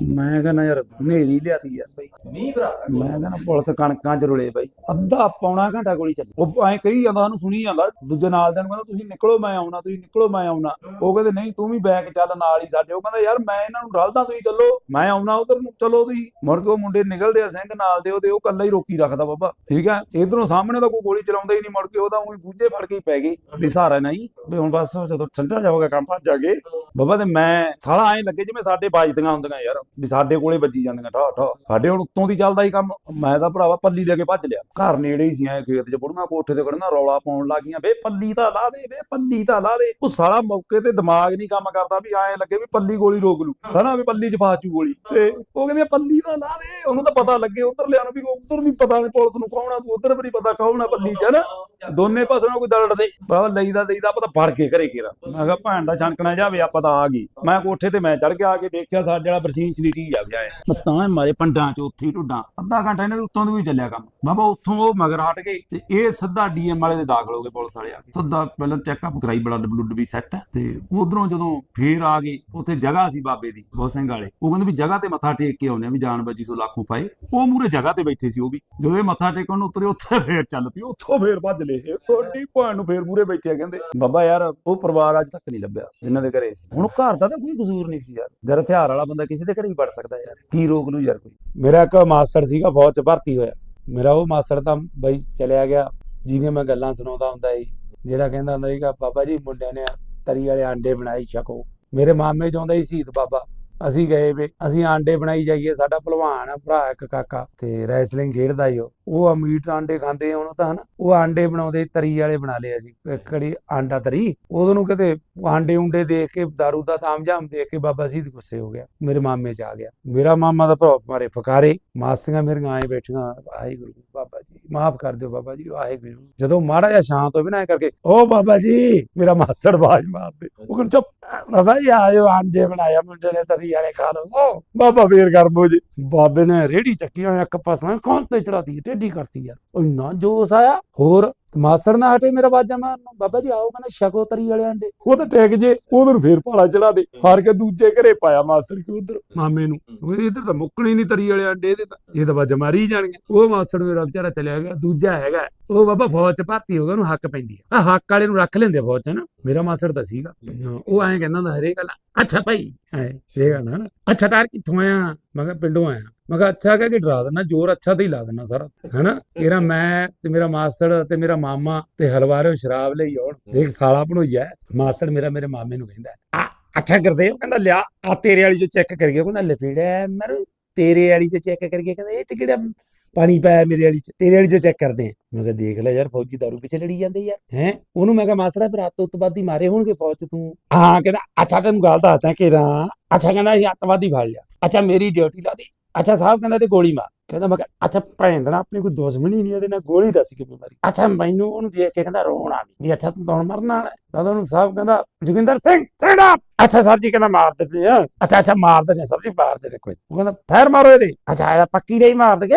ਮੈਂ ਕਹਿੰਦਾ ਯਾਰ ਨੇਰੀ ਲਿਆਦੀ ਯਾਰ ਬਈ। ਨਹੀਂ ਭਰਾ। ਮੈਂ ਕਹਿੰਦਾ ਪੁਲਿਸ ਕਣਕਾਂ ਚ ਰੁਲੇ ਬਈ। ਅੱਧਾ ਪੌਣਾ ਘੰਟਾ ਗੋਲੀ ਚੱਲੀ। ਉਹ ਐਂ ਕਹੀ ਜਾਂਦਾ, ਉਹਨੂੰ ਸੁਣੀ ਜਾਂਦਾ, ਦੂਜੇ ਨਾਲ ਦੇ ਨੂੰ ਕਹਿੰਦਾ, ਤੁਸੀਂ ਨਿਕਲੋ, ਮੈਂ ਆਉਣਾ, ਤੁਸੀਂ ਨਿਕਲੋ, ਮੈਂ ਆਉਣਾ। ਉਹ ਕਹਿੰਦੇ, ਨਹੀਂ, ਤੂੰ ਵੀ ਬੈਕ ਚੱਲ ਨਾਲ ਹੀ ਸਾਡੇ। ਉਹ ਕਹਿੰਦਾ, ਯਾਰ, ਮੈਂ ਇਹਨਾਂ ਨੂੰ ਢਲਦਾ ਤੁਸੀਂ ਚੱਲੋ, ਮੈਂ ਆਉਣਾ ਉਧਰ ਨੂੰ, ਚਲੋ ਤੁਸੀਂ। ਮੁੜ ਕੇ ਉਹ ਮੁੰਡੇ ਨਿਕਲਦੇ ਆ ਸਿੰਘ ਨਾਲ ਦੇ, ਉਹਦੇ, ਉਹ ਕੱਲਾ ਹੀ ਰੋਕੀ ਰੱਖਦਾ ਬਾਬਾ, ਠੀਕ ਆ? ਇਧਰੋਂ ਸਾਹਮਣੇ ਤਾਂ ਕੋਈ ਗੋਲੀ ਚਲਾਉਂਦਾ ਹੀ ਨਹੀਂ, ਮੁੜ ਕੇ ਉਹਦਾ ਉਹੀ ਬੂਝੇ ਫੜ ਕੇ ਹੀ ਪੈ ਗਏ, ਵੀ ਸਹਾਰਾ ਨਹੀਂ। ਵੀ ਹੁਣ ਬਸ ਜਦੋਂ ਠੰਡਾ ਜਾਊਗਾ ਕੰਮ ਭੱਜ ਜਾਗੇ। ਬਾਬਾ, ਤੇ ਮੈਂ, ਸਾਲਾ ਐਂ ਲੱਗੇ ਜਿਵੇਂ ਸਾਡੇ ਵੱਜਦੀਆਂ ਹੁੰਦੀਆਂ ਯਾਰ, ਵੀ ਸਾਡੇ ਕੋਲੇ ਵੱਜੀ ਜਾਂਦੀਆਂ ਠਾ ਠਾ ਸਾਡੇ ਹੁਣ ਉੱਤੋਂ ਦੀ ਚੱਲਦਾ ਹੀ ਕੰਮ, ਮੈਂ ਤਾਂ ਭਰਾਵਾ ਪੱਲੀ ਲੈ ਕੇ ਭੱਜ ਲਿਆ। ਘਰ ਨੇੜੇ ਹੀ ਸੀ ਖੇਤ 'ਚ, ਬੁੜੀਆਂ ਕੋਠੇ ਤੇ ਖੜਨਾ ਰੌਲਾ ਪਾਉਣ ਲੱਗੀਆਂ, ਵੇ ਪੱਲੀ ਤਾਂ ਲਾ ਦੇ, ਵੇ ਪੱਲੀ ਤਾਂ ਲਾ ਦੇ। ਉਹ ਸਾਲਾ ਮੌਕੇ ਤੇ ਦਿਮਾਗ ਨਹੀਂ ਕੰਮ ਕਰਦਾ ਵੀ ਐਂ ਲੱਗੇ ਵੀ ਪੱਲੀ ਗੋਲੀ ਰੋਕ ਲੂ ਹਨਾ ਵੀ ਪੱਲੀ 'ਚ ਫਾਚੂ ਗੋਲੀ। ਤੇ ਉਹ ਕਹਿੰਦੇ ਪੱਲੀ ਤਾਂ ਲਾ ਦੇ। ਉਹਨੂੰ ਤਾਂ ਪਤਾ ਲੱਗੇ ਉਧਰ ਲਿਆ ਨੂੰ ਵੀ, ਉਧਰ ਵੀ ਪਤਾ ਨਹੀਂ ਪੁਲਿਸ ਨੂੰ ਕੌਣ ਆ, ਤੂੰ ਉਧਰ ਵੀ ਪਤਾ ਕੌਣ ਆ ਪੱਲੀ 'ਚ, ਹਨਾ? ਦੋਨੇ ਪਾਸੋਂ ਕੋਈ ਦਲੜਦੇ ਬਾਬਾ ਲਈਦਾ, ਦੇਈਦਾ ਪਤਾ ਫੜ ਕੇ ਘਰੇ ਘੇਰਾ। ਮੈਂ ਕਿਹਾ, ਭੈਣ ਦਾ ਛਣਕਣਾ ਜਾਵੇ, ਆਪਾਂ ਤਾਂ ਆ ਗਈ ਮੈਂ ਕੋਠੇ ਤੇ ਮੈਂ ਚੜ ਕੇ ਆ ਕੇ ਦੇਖਿਆ, ਸਾਡੇ ਵਾਲਾ ਬਰਸੀਨ ਚਲੀਟੀ ਆ ਗਿਆ ਤਾਂ ਮਾਰੇ ਪੰਡਾਂ ਚ, ਉੱਥੇ ਹੀ ਢੁੱਡਾਂ। ਅੱਧਾ ਘੰਟਾ ਇਹਨਾਂ ਦੇ ਉੱਤੋਂ ਦੀ ਵੀ ਚੱਲਿਆ ਕੰਮ। ਬਾਬਾ ਉੱਥੋਂ ਉਹ ਮਗਰ ਹਟ ਗਏ ਤੇ ਇਹ ਸਿੱਧਾ ਡੀਐਮ ਵਾਲੇ ਦੇ ਦਾਖਲ ਹੋ ਗਏ ਪੁਲਿਸ ਵਾਲੇ ਆ ਕੇ। ਸਿੱਧਾ ਪਹਿਲਾਂ ਚੈੱਕਅਪ ਕਰਾਈ ਬਲੱਡ ਬਲੁੱਡ ਵੀ ਸੈੱਟ ਹੈ ਤੇ ਉਧਰੋਂ ਜਦੋਂ ਫੇਰ ਆ ਗਏ ਉੱਥੇ ਜਗ੍ਹਾ ਸੀ ਬਾਬੇ ਦੀ ਬਹੁਤ ਸਿੰਘ ਵਾਲੇ। ਉਹ ਕਹਿੰਦੇ ਵੀ ਜਗ੍ਹਾ ਤੇ ਮੱਥਾ ਟੇਕ ਕੇ ਆਉਂਦੇ ਆ ਵੀ ਜਾਨ ਬਚੀ ਸੋ ਲਾਖੋਂ ਪਾਏ ਉਹ ਮੂਰੇ ਜਗ੍ਹਾ ਤੇ ਬੈਠੇ ਸੀ ਉਹ ਵੀ। ਜਦੋਂ ਇਹ ਮੱਥਾ ਟੇਕਣ ਨੂੰ ਉਤਰੇ ਉੱਥੇ ਫੇਰ ਚੱਲ ਪਈ ਉੱਥੋਂ ਫੇਰ ਭੱਜ ਲਏ। ਇਹ ਤੁਹਾਡੀ ਭੈਣ ਨੂੰ ਫੇਰ ਮੂਰੇ ਬੈਠਿਆ ਕਹਿੰਦੇ ਬਾਬਾ ਯਾਰ ਉਹ ਪਰਿਵਾਰ ਅੱਜ ਤੱਕ ਨਹੀਂ ਲੱਭਿਆ ਜਿਨ੍ਹਾਂ ਦੇ ਘਰੇ ਸੀ। ਹੁਣ ਘਰ ਦਾ ਤਾਂ ਕੋਈ ਕਸੂਰ ਨਹੀਂ ਸੀ ਯਾਰ। ਜਦ ਹਥਿਆਰ ਵਾਲਾ ਬੰਦਾ ਕਿਸੇ ਦੇ ਘਰੇ ਵੀ ਵੜ ਸਕਦਾ ਯਾਰ। ਕੀ ਰੋਕ ਲੂ ਯਾਰ ਕੋਈ? ਮੇਰਾ ਇੱਕ ਮਾਸਟਰ ਸੀਗਾ ਫੌਜ ਚ ਭਰਤੀ ਹੋਇਆ। ਮੇਰਾ ਉਹ ਮਾਸੜ ਤਾਂ ਬਈ ਚਲਿਆ ਗਿਆ ਜਿਹਦੀਆਂ ਮੈਂ ਗੱਲਾਂ ਸੁਣਾਉਂਦਾ ਹੁੰਦਾ ਸੀ, ਜਿਹੜਾ ਕਹਿੰਦਾ ਹੁੰਦਾ ਸੀਗਾ, ਬਾਬਾ ਜੀ ਮੁੰਡਿਆਂ ਨੇ ਤਰੀ ਵਾਲੇ ਆਂਡੇ ਬਣਾਈ ਛਕੋ। ਮੇਰੇ ਮਾਮੇ ਚ ਆਉਂਦਾ ਸੀ ਸ਼ਹੀਦ ਬਾਬਾ। ਅਸੀਂ ਗਏ ਵੇ, ਅਸੀਂ ਆਂਡੇ ਬਣਾਈ ਜਾਈਏ, ਸਾਡਾ ਭਲਵਾਨ ਆ, ਭਰਾ ਇੱਕ ਕਾਕਾ, ਤੇ ਰੈਸਲਿੰਗ ਖੇਡਦਾ ਈ ਉਹ। ਉਹ ਅਮੀਟ ਆਂਡੇ ਖਾਂਦੇ ਉਹਨੂੰ ਤਾਂ, ਹਨਾ? ਉਹ ਆਂਡੇ ਬਣਾਉਂਦੇ, ਤਰੀ ਵਾਲੇ ਬਣਾ ਲਏ ਅਸੀਂ ਕੜੀ ਆਂਡਾ ਤਰੀ। ਉਦੋਂ ਨੂੰ ਕਿਤੇ ਆਂਡੇ ਉਂਡੇ ਦੇਖ ਕੇ दारू ਦਾ ਤਾਮਝਾਮ ਦੇਖ ਕੇ ਬਾਬਾ ਜੀ ਦੇ ਗੁੱਸੇ ਹੋ ਗਿਆ, ਮੇਰੇ ਮਾਮੇ ਚ ਆ ਗਿਆ। ਮੇਰਾ ਮਾਮਾ ਦਾ ਭਰਾ ਮਾਰੇ ਫਕਾਰੇ, ਮਾਸੀਆਂ ਮੇਰੀਆਂ ਆਏ ਬੈਠੀਆਂ, ਵਾਹਿਗੁਰੂ, ਬਾਬਾ ਜੀ, ਮਾਫ ਕਰ ਦਿਓ ਬਾਬਾ ਜੀ, ਵਾਹਿਗੁਰੂ। ਜਦੋਂ ਮਾੜਾ ਜਿਹਾ ਸ਼ਾਂਤ ਹੋਵੇ ਨਾ, ਐਂ ਕਰਕੇ, ਓ ਬਾਬਾ ਜੀ, ਮੇਰਾ ਮਾਸੜ ਬਾਜ ਮਾਰਦੇ ਉਹ ਕਹਿੰਦਾ, ਚੁੱਪ ਬਾਬਾ ਜੀ ਆਇਓ, ਆਂਡੇ ਬਣਾਇਆ ਮੁੰਡੇ ਨੇ ਤਰੀ ਵਾਲੇ ਖਾ ਲਓ। ਬਾਬਾ ਫੇਰ ਕਰ ਬੋਝ ਬਾਬੇ ਨੇ ਰੇੜੀ ਚੱਕੀ ਹੋਇਆ ਇੱਕ ਪਾਸਾ ਕੌਣ ਤੇ ਚੜਾਤੀ, ਟੇਢੀ ਕਰਤੀ ਯਾਰ ਉਹ ਇੰਨਾ ਜੋਸ਼ ਆਇਆ, ਹੋਰ ਮਾਸੜ ਨਾ ਹਟੇ ਮੇਰਾ ਬਾਜਾ ਮਾਰਨ ਬਾਬਾ ਜੀ ਆਓ, ਕਹਿੰਦਾ ਛਕੋ ਤਰੀ ਵਾਲੇ ਆਂਡੇ। ਉਹ ਤਾਂ ਟੇਕ ਜੇ, ਉਧਰ ਫੇਰ ਭਾਲਾ ਚੜਾ ਦੇ ਹਾਰ ਕੇ ਦੂਜੇ ਘਰੇ ਪਾਇਆ ਮਾਸੜ ਕਿ ਉਧਰ, ਮਾਮੇ ਨੂੰ। ਉਹ ਇਧਰ ਤਾਂ ਮੁੱਕਣੀ ਨਹੀਂ ਤਰੀ ਵਾਲੇ ਆਂਡੇ, ਇਹਦੇ ਤਾਂ ਇਹ ਤਾਂ ਬਾਜਾ ਮਾਰੀ ਹੀ ਜਾਣਗੇ ਉਹ ਮਾਸੜ ਮੇਰਾ ਵਿਚਾਰਾ ਚਲਿਆ ਗਿਆ, ਦੂਜਾ ਹੈਗਾ। ਉਹ ਬਾਬਾ ਫੌਜ ਚ ਭਰਤੀ ਹੋ ਗਿਆ ਉਹਨੂੰ ਹੱਕ ਪੈਂਦੀ ਆ। ਆਹ ਹੱਕ ਵਾਲੇ ਨੂੰ ਰੱਖ ਲੈਂਦੇ ਫੌਜ ਚ ਨਾ, ਮੇਰਾ ਮਾਸੜ ਤਾਂ ਸੀਗਾ। ਉਹ ਐਂ ਕਹਿੰਦਾ ਹੁੰਦਾ, ਹਰੇਕ ਗੱਲ, ਅੱਛਾ ਭਾਈ, ਐ ਇਹ ਨਾ। ਅੱਛਾ ਤਾਰ ਕਿੱਥੋਂ ਆਇਆ? ਮੈਂ ਕਿਹਾ ਪਿੰਡੋਂ ਆਇਆ। ਮੈਂ ਕਿਹਾ ਅੱਛਾ, ਕਹਿ ਕੇ ਡਰਾ ਦੇਣਾ ਜ਼ੋਰ ਅੱਛਾ ਤੇ ਹੀ ਲਾ ਦੇਣਾ ਸਾਰਾ। ਹੈਨਾ? ਇਹਰਾ ਮੈਂ ਤੇ ਮੇਰਾ ਮਾਸੜ ਤੇ ਮੇਰਾ ਮਾਮਾ ਤੇ ਹਲਵਾਰੇ ਸ਼ਰਾਬ ਲਈ ਆਉਣ। ਦੇਖ, ਸਾਲਾ ਬਣੋਈਆ ਮਾਸੜ ਮੇਰਾ ਮੇਰੇ ਮਾਮੇ ਨੂੰ ਕਹਿੰਦਾ ਆ, ਅੱਛਾ ਕਰਦੇ ਉਹ ਕਹਿੰਦਾ, ਲਿਆ, ਆ ਤੇਰੇ ਵਾਲੀ ਜੋ ਚੈੱਕ ਕਰੀਏ। ਕਹਿੰਦਾ ਲਫੀੜਾ ਮਰੂ ਤੇਰੇ ਵਾਲੀ ਜੋ ਚੈੱਕ ਕਰੀਏ। ਕਹਿੰਦਾ, ਇਹ ਤੇ ਕਿਹੜਾ ਪਾਣੀ ਪਾਇਆ ਮੇਰੇ ਵਾਲੀ ਚ, ਤੇਰੇ ਵਾਲੀ ਜੋ ਚੈੱਕ ਕਰਦੇ ਆ। ਮੈਂ ਕਿਹਾ, ਦੇਖ ਲੈ ਯਾਰ, ਫੌਜੀ ਦਾਰੂ ਪਿੱਛੇ ਲੜੀ ਜਾਂਦੇ ਯਾਰ। ਹੈ? ਉਹਨੂੰ ਮੈਂ ਕਿਹਾ ਮਾਸਰਾ ਫਿਰ ਅੱਤ ਮਾਰੇ ਹੋਣਗੇ ਫੌਜ ਚ ਤੂੰ? ਹਾਂ, ਕਹਿੰਦਾ, ਅੱਛਾ, ਤੈਨੂੰ ਗੱਲ ਦੱਸਦਾ ਕਿ ਰਾਂ ਅੱਛਾ, ਕਹਿੰਦਾ, ਅਸੀਂ ਅੱਤਵਾਦੀ ਫੜ ਲਿਆ। ਅੱਛਾ, ਮੇਰੀ ਡਿਊਟੀ ਲਾ ਦੇ ਅੱਛਾ, ਸਾਹਿਬ ਕਹਿੰਦਾ, ਤੇ ਗੋਲੀ ਮਾਰ। ਕਹਿੰਦਾ ਮੈਂ ਕਿਹਾ, ਅੱਛਾ ਭੈਣ ਦਾ ਆਪਣੀ ਕੋਈ ਦੁਸ਼ਮਣੀ ਨਹੀਂ ਉਹਦੇ ਨਾਲ ਗੋਲੀ ਦੱਸ ਕਿਵੇਂ ਮਾਰੀ ਅੱਛਾ ਮੈਨੂੰ ਉਹਨੂੰ ਦੇਖ ਕੇ ਕਹਿੰਦਾ ਰੋਣਾ ਵੀ ਵੀ ਅੱਛਾ ਤੂੰ ਤਾਂ ਮਰਨ ਵਾਲਾ ਕਹਿੰਦਾ ਉਹਨੂੰ ਸਾਹਿਬ ਕਹਿੰਦਾ, ਜੋਗਿੰਦਰ ਸਿੰਘ ਸਟੈਂਡ ਅਪ ਅੱਛਾ ਸਰ ਜੀ, ਕਹਿੰਦਾ ਮਾਰ ਦਿੰਦੇ ਆ। ਅੱਛਾ ਅੱਛਾ ਮਾਰ ਦਿੰਦੇ ਸਰ ਜੀ, ਮਾਰ ਦਿੰਦੇ ਕੋਈ। ਉਹ ਕਹਿੰਦਾ, ਫੇਰ ਮਾਰੋ ਇਹਦੇ। ਅੱਛਾ ਇਹ ਪੱਕੀ ਨਹੀਂ ਮਾਰ ਦਗੇ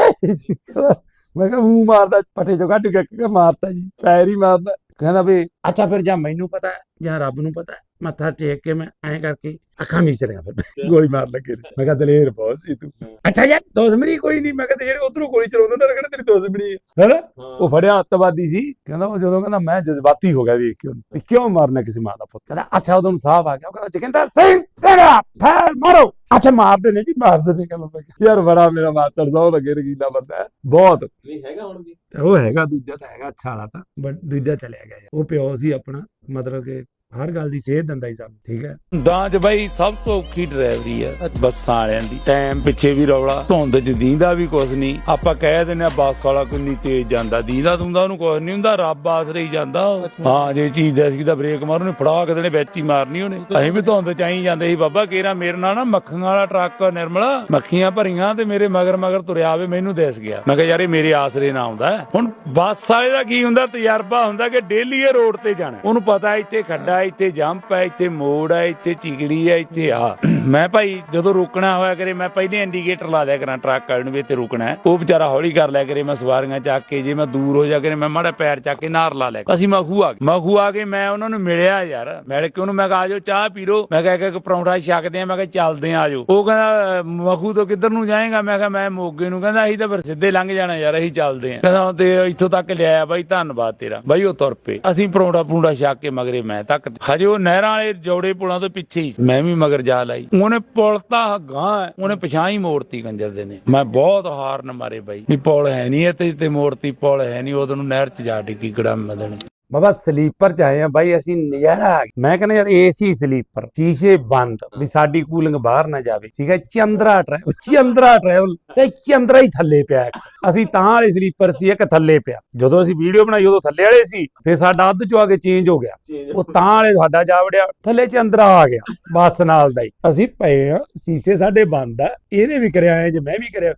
ਮੈਂ ਕਿਹਾ ਮੂੰਹ ਮਾਰਦਾ, ਪੱਠੇ ਚੋਂ ਕੱਢ ਕੇ ਮਾਰਤਾ ਜੀ, ਪੈਰ ਹੀ ਮਾਰਦਾ। ਕਹਿੰਦਾ ਵੀ ਅੱਛਾ ਫਿਰ ਜਾਂ ਮੈਨੂੰ ਪਤਾ ਜਾਂ ਰੱਬ ਨੂੰ ਪਤਾ ਮੱਥਾ ਟੇਕ ਕੇ ਮੈਂ ਐਂ ਕਰਕੇ ਅੱਖਾਂ ਮੀਚ ਚਲਿਆ ਫਿਰ ਗੋਲੀ ਮਾਰ ਲੱਗੇ। ਮੈਂ ਕਿਹਾ ਦਲੇਰ ਬਹੁਤ ਸੀ ਤੂੰ। ਅੱਛਾ ਯਾਰ ਦੁਸ਼ਮਣੀ ਕੋਈ ਨਹੀਂ ਮੈਂ ਕਿਹਾ ਜਿਹੜੇ ਉਧਰੋਂ ਗੋਲੀ ਚਲਾਉਂਦੇ ਨੇ ਕਿਹੜਾ ਤੇਰੀ ਦੁਸ਼ਮਣੀ ਹੈ। ਹੈਨਾ ਉਹ ਫੜਿਆ ਅੱਤਵਾਦੀ ਸੀ ਕਹਿੰਦਾ ਉਹ ਜਦੋਂ ਕਹਿੰਦਾ ਮੈਂ ਜਜ਼ਬਾਤੀ ਹੋ ਗਿਆ ਵੇਖ ਕੇ ਉਹਨੂੰ ਕਿਉਂ ਮਾਰਨਾ ਕਿਸੇ ਮਾਂ ਦਾ ਪੁੱਤ? ਕਹਿੰਦਾ ਅੱਛਾ ਉਦੋਂ ਸਾਹਬ ਆ ਗਿਆ। ਉਹ ਕਹਿੰਦਾ ਜਗਿੰਦਰ ਸਿੰਘ ਤੇਰਾ ਫੇਰ ਮਾਰੋ। ਅੱਛਾ ਮਾਰਦੇ ਨੇ ਜੀ ਮਾਰਦੇ ਨੇ ਕਹਿੰਦਾ ਯਾਰ ਬੜਾ ਮੇਰਾ ਮਾਸਟਰ ਸਾਹਿਬ ਲੱਗੇ ਰਗੀਲਾ ਬੰਦਾ ਹੈ। ਬਹੁਤ। ਨਹੀਂ ਹੈਗਾ ਹੁਣ ਵੀ। ਉਹ ਹੈਗਾ ਦੂਜਾ ਤਾਂ ਹੈਗਾ ਅੱਛਾ ਵਾਲਾ ਤਾਂ। ਬਟ ਦੂਜਾ ਚਲਿਆ ਗਿਆ। ਉਹ ਪਿਓ ਅਸੀਂ ਆਪਣਾ ਮਤਲਬ ਕਿ ਹਰ ਗੱਲ ਦੀ ਸੇਧ ਦਿੰਦਾ ਹੀ ਸਾਨੂੰ, ਠੀਕ ਹੈ? ਦਾਂਜ ਬਾਈ ਸਭ ਤੋਂ ਔਖੀ ਡਰਾਈਵਰੀ ਹੈ ਬੱਸਾਂ ਵਾਲਿਆਂ ਦੀ। ਟਾਈਮ ਪਿੱਛੇ ਵੀ ਰੌਲਾ, ਧੁੰਦ ਚ ਦੀਂਦਾ ਵੀ ਕੁਛ ਨਹੀਂ। ਆਪਾਂ ਕਹਿ ਦਿੰਦੇ ਆ ਬੱਸ ਵਾਲਾ ਕੋਈ ਤੇਜ਼ ਜਾਂਦਾ, ਦੀਂਦਾ ਤੁੰਦਾ ਉਹਨੂੰ ਕੁਛ ਨਹੀਂ ਹੁੰਦਾ, ਰੱਬ ਆਸਰੇ ਹੀ ਜਾਂਦਾ ਹਾਂ, ਜੇ ਚੀਜ਼ ਦਾ ਬ੍ਰੇਕ ਮਾਰ, ਉਹਨੇ ਫੜਾ ਕੇ ਦੇਣੇ, ਵਿੱਚ ਹੀ ਮਾਰਨੀ ਉਹਨੇ। ਅਸੀਂ ਵੀ ਧੁੰਦ ਚ ਆਈ ਜਾਂਦੇ ਸੀ, ਬਾਬਾ ਕੇਰਾ ਮੇਰੇ ਨਾਲ ਨਾ ਮੱਖੀਆਂ ਵਾਲਾ ਟਰੱਕ ਨਿਰਮਲਾ, ਮੱਖੀਆਂ ਭਰੀਆਂ ਤੇ ਮੇਰੇ ਮਗਰ ਮਗਰ ਤੁਰਿਆ ਆਵੇ ਮੈਨੂੰ ਦਿਸ ਗਿਆ। ਮੈਂ ਕਿਹਾ ਯਾਰ ਇਹ ਮੇਰੇ ਆਸਰੇ ਨਾ ਆਉਂਦਾ ਹੁਣ ਬੱਸ ਵਾਲੇ ਦਾ ਕੀ ਹੁੰਦਾ, ਤਜਰਬਾ ਹੁੰਦਾ ਕਿ ਡੇਲੀ ਇਹ ਰੋਡ ਤੇ ਜਾਣਾ ਉਹਨੂੰ ਪਤਾ ਇੱਥੇ ਖੱਡਾ ਇੱਥੇ ਜੰਪ ਹੈ ਇੱਥੇ ਮੋੜ ਹੈ ਇੱਥੇ ਚਿਗੜੀ ਹੈ ਇੱਥੇ ਆ। ਮੈਂ ਭਾਈ ਜਦੋਂ ਰੁਕਣਾ ਹੋਇਆ ਕਰੇ, ਮੈਂ ਪਹਿਲੇ ਇੰਡੀਕੇਟਰ ਲਾ ਦਿਆ ਕਰਾਂ ਟਰੱਕ ਵਾਲੇ ਨੂੰ ਵੀ ਇੱਥੇ ਰੁਕਣਾ ਹੈ। ਉਹ ਵਿਚਾਰਾ ਹੌਲੀ ਕਰ ਲਿਆ ਕਰੇ, ਮੈਂ ਸਵਾਰੀਆਂ ਚੱਕ ਕੇ, ਜੇ ਮੈਂ ਦੂਰ ਹੋ ਜਾ ਕਰੇ, ਮੈਂ ਮਾੜਾ ਪੈਰ ਚੱਕ ਕੇ ਨਾਰ ਲਾ ਲਿਆ ਅਸੀਂ ਮਖੂ ਆ ਗਏ। ਮਖੂ ਆ ਕੇ ਮੈਂ ਉਹਨਾਂ ਨੂੰ ਮਿਲਿਆ ਯਾਰ। ਮਿਲ ਕੇ ਉਹਨੂੰ ਮੈਂ ਕਿਹਾ ਆਜੋ ਚਾਹ ਪੀ ਲਓ। ਮੈਂ ਕਿਹਾ, ਇੱਕ ਪਰੌਂਠਾ ਛਕਦੇ ਆ। ਮੈਂ ਕਿਹਾ, ਚੱਲਦੇ ਆ ਆਜੋ ਉਹ ਕਹਿੰਦਾ, ਮਖੂ ਤੋਂ ਕਿੱਧਰ ਨੂੰ ਜਾਏਗਾ? ਮੈਂ ਕਿਹਾ, ਮੈਂ ਮੋਗੇ ਨੂੰ। ਕਹਿੰਦਾ, ਅਸੀਂ ਤਾਂ ਫਿਰ ਸਿੱਧੇ ਲੰਘ ਜਾਣਾ ਯਾਰ, ਅਸੀਂ ਚੱਲਦੇ ਆ। ਕਹਿੰਦਾ, ਤੇ ਇੱਥੋਂ ਤੱਕ ਲਿਆਇਆ ਬਾਈ, ਧੰਨਵਾਦ ਤੇਰਾ। ਬਾਈ, ਉਹ ਤੁਰ ਪਏ। ਅਸੀਂ ਪਰੌਂਠਾ ਪੂੰਡਾ ਛਕ ਕੇ ਮਗਰੇ ਮੈਂ ਤੱਕ ਹਜੇ ਉਹ ਨਹਿਰਾਂ ਵਾਲੇ ਜੋੜੇ ਪੁਲਾਂ ਤੋਂ ਪਿੱਛੇ ਹੀ ਸੀ। ਮੈਂ ਵੀ ਮਗਰ ਜਾ ਲਾਈ। ਉਹਨੇ ਪੁਲ ਤਾਂ ਗਾਂ ਉਹਨੇ ਪਛਾਂ ਹੀ ਮੋੜਤੀ ਕੰਜਰ ਦੇ ਨੇ। ਮੈਂ ਬਹੁਤ ਹਾਰਨ ਮਾਰੇ ਬਾਈ। ਵੀ ਪੁਲ ਹੈ ਨਹੀਂ ਇੱਥੇ ਤੇ ਮੋੜਤੀ, ਪੁਲ ਹੈ ਨਹੀਂ ਉਦੋਂ ਨਹਿਰ ਚ ਜਾ ਡਿੱਗੀ ਕੜਾ ਮਦਨ ਬਾਬਾ ਸਲੀਪਰ ਚ ਆਏ ਆ ਬਾਈ ਅਸੀਂ ਨਜ਼ਾਰਾ ਆ ਗਿਆ। ਮੈਂ ਕਹਿੰਦਾ ਯਾਰ ਏਸੀ ਸਲੀਪਰ ਸ਼ੀਸ਼ੇ ਬੰਦ ਵੀ ਸਾਡੀ ਕੂਲਿੰਗ ਬਾਹਰ ਨਾ ਜਾਵੇ। ਠੀਕ ਹੈ ਚੰਦਰਾ ਟਰੈਵਲ ਚੰਦਰਾ ਟਰੈਵਲ ਤੇ ਚੰਦਰਾ ਹੀ ਥੱਲੇ ਪਿਆ। ਅਸੀਂ ਤਾਂ ਵਾਲੇ ਸਲੀਪਰ ਸੀ ਇੱਕ ਥੱਲੇ ਪਿਆ। ਜਦੋਂ ਅਸੀਂ ਵੀਡੀਓ ਬਣਾਈ ਉਦੋਂ ਥੱਲੇ ਵਾਲੇ ਸੀ ਫਿਰ ਸਾਡਾ ਅੱਧ ਚੋਂ ਆ ਕੇ ਚੇਂਜ ਹੋ ਗਿਆ। ਉਹ ਤਾਂ ਵਾਲੇ ਸਾਡਾ ਜਾ ਵੜਿਆ ਥੱਲੇ ਚੰਦਰਾ ਆ ਗਿਆ ਬੱਸ ਨਾਲ ਦਾ ਹੀ। ਅਸੀਂ ਪਏ ਆ ਸ਼ੀਸ਼ੇ ਸਾਡੇ ਬੰਦ ਆ ਇਹਨੇ ਵੀ ਕਰਿਆ ਐ ਜੇ ਮੈਂ ਵੀ ਕਰਿਆ।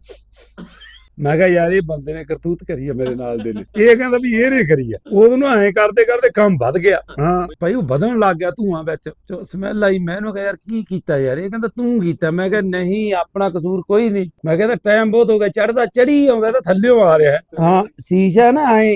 ਮੈਂ ਕਿਹਾ ਯਾਰ ਇਹ ਬੰਦੇ ਨੇ ਕਰਤੂਤ ਕਰੀ ਆ ਮੇਰੇ ਨਾਲ ਦੇ ਨੇ ਇਹ ਕਹਿੰਦਾ ਵੀ ਇਹਨੇ ਕਰੀ ਆ। ਉਹਨੂੰ ਐਂ ਕਰਦੇ ਕਰਦੇ ਕੰਮ ਵੱਧ ਗਿਆ। ਹਾਂ, ਭਾਈ ਉਹ ਵਧਣ ਲੱਗ ਗਿਆ ਧੂਆਂ ਵਿੱਚ। ਸਮੈਲ ਆਈ, ਮੈਂ ਉਹਨੂੰ ਕਿਹਾ ਯਾਰ ਕੀ ਕੀਤਾ ਯਾਰ? ਇਹ ਕਹਿੰਦਾ ਤੂੰ ਕੀਤਾ। ਮੈਂ ਕਿਹਾ ਨਹੀਂ, ਆਪਣਾ ਕਸੂਰ ਕੋਈ ਨਹੀਂ। ਮੈਂ ਕਹਿੰਦਾ ਟਾਈਮ ਬਹੁਤ ਹੋ ਗਿਆ। ਚੜਦਾ ਚੜੀ ਆਉਂਦਾ ਤਾਂ ਥੱਲਿਓਂ ਆ ਰਿਹਾ। ਹਾਂ, ਸ਼ੀਸ਼ਾ ਨਾ ਐ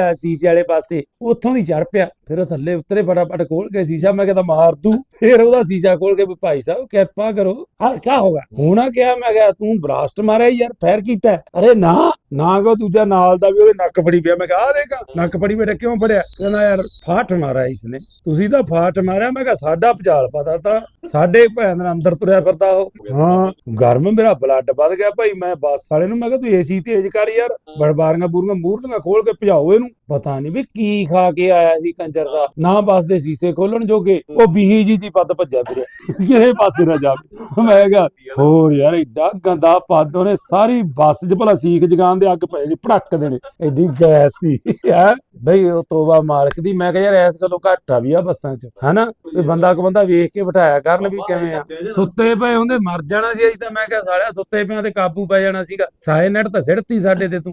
ਆ ਸ਼ੀਸ਼ੇ ਵਾਲੇ ਪਾਸੇ। ਉੱਥੋਂ ਦੀ ਚੜ ਪਿਆ। ਫਿਰ ਉਹ ਥੱਲੇ ਉਤਰੇ ਫਟਾਫਟ ਖੋਲ ਕੇ ਸ਼ੀਸ਼ਾ। ਮੈਂ ਕਹਿੰਦਾ ਮਾਰ ਦੂ। ਫਿਰ ਉਹਦਾ ਸ਼ੀਸ਼ਾ ਖੋਲ ਕੇ ਵੀ ਭਾਈ ਸਾਹਿਬ ਕਿਰਪਾ ਕਰੋ। ਹਾਂ ਕੀ ਹੋਗਾ ਹੋਣਾ ਕਿਹਾ ਮੈਂ ਕਿਹਾ ਤੂੰ ਬਲਾਸਟ ਮਾਰਿਆ ਯਾਰ ਫੈਰ ਕੀਤਾ? ਅਰੇ ਨਾ ਨਾ ਕੋ ਦੂਜਾ ਨਾਲ ਦਾ ਵੀ ਉਹਦੇ ਨੱਕ ਫੜੀ ਪਿਆ। ਮੈਂ ਕਿਹਾ ਆ ਦੇਖਾ ਨੱਕ ਫੜੀ ਬੇਟਾ ਕਿਉਂ ਫੜਿਆ? ਕਹਿੰਦਾ ਯਾਰ ਫਾਟ ਮਾਰਿਆ ਇਸਨੇ। ਤੁਸੀਂ ਤਾਂ ਫਾਟ ਮਾਰਿਆ। ਮੈਂ ਕਿਹਾ ਸਾਡਾ ਭਜਾਲ ਪਤਾ ਤਾਂ। ਸਾਡੇ ਭੈਣ ਦੇ ਅੰਦਰ ਤੁਰਿਆ ਫਿਰਦਾ ਉਹ। ਹਾਂ ਗਰਮ ਮੇਰਾ ਬਲੱਡ ਵੱਧ ਗਿਆ ਭਾਈ। ਮੈਂ ਬੱਸ ਵਾਲੇ ਨੂੰ ਮੈਂ ਕਿਹਾ ਤੂੰ ਏਸੀ ਤੇਜ਼ ਕਰ ਯਾਰ। ਬੜਬਾਰੀਆਂ ਬੂਰੀਆਂ ਮੂਰਲੀਆਂ ਖੋਲ ਕੇ ਭਜਾਓ ਇਹਨੂੰ। ਪਤਾ ਨਹੀਂ ਵੀ ਕੀ ਖਾ ਕੇ ਆਇਆ ਸੀ ਕੰਜਰ ਦਾ। ਨਾ ਬੱਸ ਦੇ ਸੀਸੇ ਖੋਲਣ ਜੋਗੇ, ਉਹ ਬੀਹੀ ਜੀ ਦੀ ਪੱਦ ਭੱਜਿਆ ਫਿਰਿਆ। ਕਿਸੇ ਪਾਸੇ ਨਾ ਜਾਵੇ ਮੈਂ ਕਿਹਾ, ਹੋਰ ਯਾਰ, ਏਡਾ ਗੰਦਾ ਪੱਦ ਉਹਨੇ ਸਾਰੀ ਬੱਸ 'ਚ ਭਲਾ ਸੀਖ ਜਗਾਨ ਦੇ ਅੱਗ ਪਏ ਜੀ ਭੜਕ ਦੇਣੇ। ਐਡੀ ਗੈਸ ਸੀ, ਹੈ। ਬਈ ਉਹ ਤੋਬਾ ਮਾਲਕ ਦੀ ਮੈਂ ਕਿਹਾ ਯਾਰ ਐਸ ਗੱਲੋਂ ਘਾਟਾ ਵੀ ਆ ਬੱਸਾਂ 'ਚ ਹਨਾ? ਵੀ ਬੰਦਾ ਕੋ ਬੰਦਾ ਵੇਖ ਕੇ ਬਿਠਾਇਆ ਕਰਨ ਵੀ ਕਿਵੇਂ ਆ। ਸੁੱਤੇ ਪਏ ਹੁੰਦੇ ਮਰ ਜਾਣਾ ਸੀ ਅਸੀਂ ਤਾਂ ਮੈਂ ਕਿਹਾ ਸਾਲਿਆ ਸੁੱਤੇ ਪਿਆਂ ਤੇ ਕਾਬੂ ਪੈ ਜਾਣਾ ਸੀਗਾ। ਸਾਏ ਨੈਟ ਤਾਂ ਸਿੜਤੀ ਸਾਡੇ ਤੇ ਤੂੰ।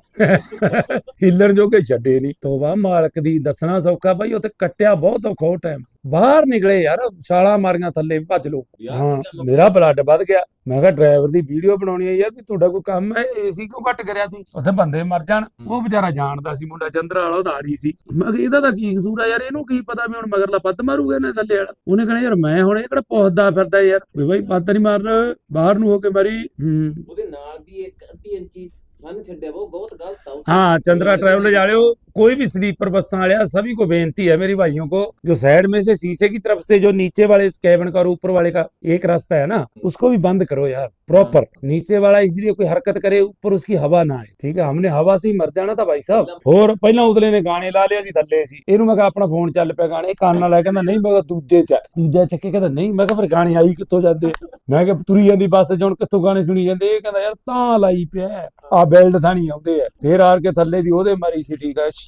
ਹਿੱਲਣ ਜੋਗੇ ਛੱਡੇ ਨਹੀਂ ਤੋਬਾ ਮਾਲਕ ਦੀ ਦੱਸਣਾ ਸੌਖਾ ਬਾਈ ਉੱਥੇ ਕੱਟਿਆ ਬਹੁਤ ਔਖਾ ਟਾਈਮ ਬਾਹਰ ਨਿਕਲੇ ਯਾਰ ਛਾਲਾ ਮਾਰੀਆਂ ਥੱਲੇ ਭੱਜ ਲੋ ਹਾਂ ਮੇਰਾ ਬਲੱਡ ਵੱਧ ਗਿਆ। ਮੈਂ ਕਿਹਾ ਡਰਾਈਵਰ ਦੀ ਵੀਡੀਓ ਬਣਾਉਣੀ ਹੈ ਯਾਰ ਵੀ ਤੁਹਾਡਾ ਕੋਈ ਕੰਮ ਹੈ ਏਸੀ ਕਿਉਂ ਘੱਟ ਕਰਿਆ ਤੁਸੀਂ? ਉੱਥੇ ਬੰਦੇ ਮਰ ਜਾਣ। ਉਹ ਵਿਚਾਰਾ ਜਾਣਦਾ ਸੀ ਮੁੰਡਾ ਚੰਦਰ ਵਾਲਾ ਉਹਦਾ ਆੜੀ ਸੀ। ਮੈਂ ਕਿਹਾ ਇਹਦਾ ਤਾਂ ਕੀ ਕਸੂਰ ਆ ਯਾਰ ਇਹਨੂੰ ਕੀ ਪਤਾ ਵੀ ਹੁਣ ਮਗਰਲਾ ਪੱਤ ਮਾਰੂਗਾ ਇਹਨੇ ਥੱਲੇ ਵਾਲਾ? ਉਹਨੇ ਕਹਿੰਦਾ ਯਾਰ ਮੈਂ ਹੁਣ ਇਹ ਕਿਹੜਾ ਪੁੱਛਦਾ ਫਿਰਦਾ ਯਾਰ ਵੀ ਬਾਈ ਪੱਤ ਨਹੀਂ ਮਾਰਨਾ ਬਾਹਰ ਨੂੰ ਹੋ ਕੇ ਮਰੀ। ਉਹਦੇ ਨਾਲ ਦੀ ਇੱਕ ਅੱਧੀ ਇੰਚੀ ਸੰਨ ਛੱਡਿਆ ਉਹ ਬਹੁਤ ਗਲਤ ਆ। ਹਾਂ ਚੰਦਰਾ ਟਰੈਵਲ ਵਾਲਿਓ कोई भी स्लीपर बस वाले सभी को बेनती है मेरी भाइयों को जो साइड में से शीशे की तरफ से जो नीचे वाले कैबिन का और ऊपर वाले का एक रास्ता है ना उसको भी बंद करो यार प्रॉपर नीचे वाला इसलिए कोई हरकत करे ऊपर उसकी हवा ना आए ठीक है हमने हवा से ही मर जाना था भाई साहब ਹੋਰ ਪਹਿਲਾਂ ਉਤਲੇ ਨੇ ਗਾਣੇ ਲਾ ਲਿਆ ਸੀ ਥੱਲੇ ਸੀ ਇਹਨੂੰ ਮੈਂ ਕਿਹਾ ਆਪਣਾ ਫੋਨ ਚੱਲ ਪਿਆ ਗਾਣੇ ਕੰਨ ਨਾਲ ਲੈ ਕਹਿੰਦਾ ਨਹੀਂ ਮੈਂ ਕਿਹਾ ਦੂਜੇ ਚ ਆ। ਦੂਜਾ ਚੱਕੇ ਕਹਿੰਦਾ ਨਹੀਂ ਮੈਂ ਕਿਹਾ ਫਿਰ ਗਾਣੇ ਆਈ ਕਿੱਥੋਂ ਜਾਂਦੇ ਮੈਂ ਕਿਹਾ ਤੁਰੀ ਜਾਂਦੀ ਬੱਸ ਚ ਹੁਣ ਕਿੱਥੋਂ ਗਾਣੇ ਸੁਣੀ ਜਾਂਦੇ ਇਹ ਕਹਿੰਦਾ ਯਾਰ ਤਾਂ ਲਾਈ ਪਿਆ ਆ ਬੈਲਟ ਥਾਣੀ ਆਉਂਦੇ ਆ ਫੇਰ ਆਰ ਕੇ ਥੱਲੇ ਦੀ ਉਹਦੇ ਮਾਰੀ ਸੀ ਠੀਕ ਆ ਸ਼ਸ਼,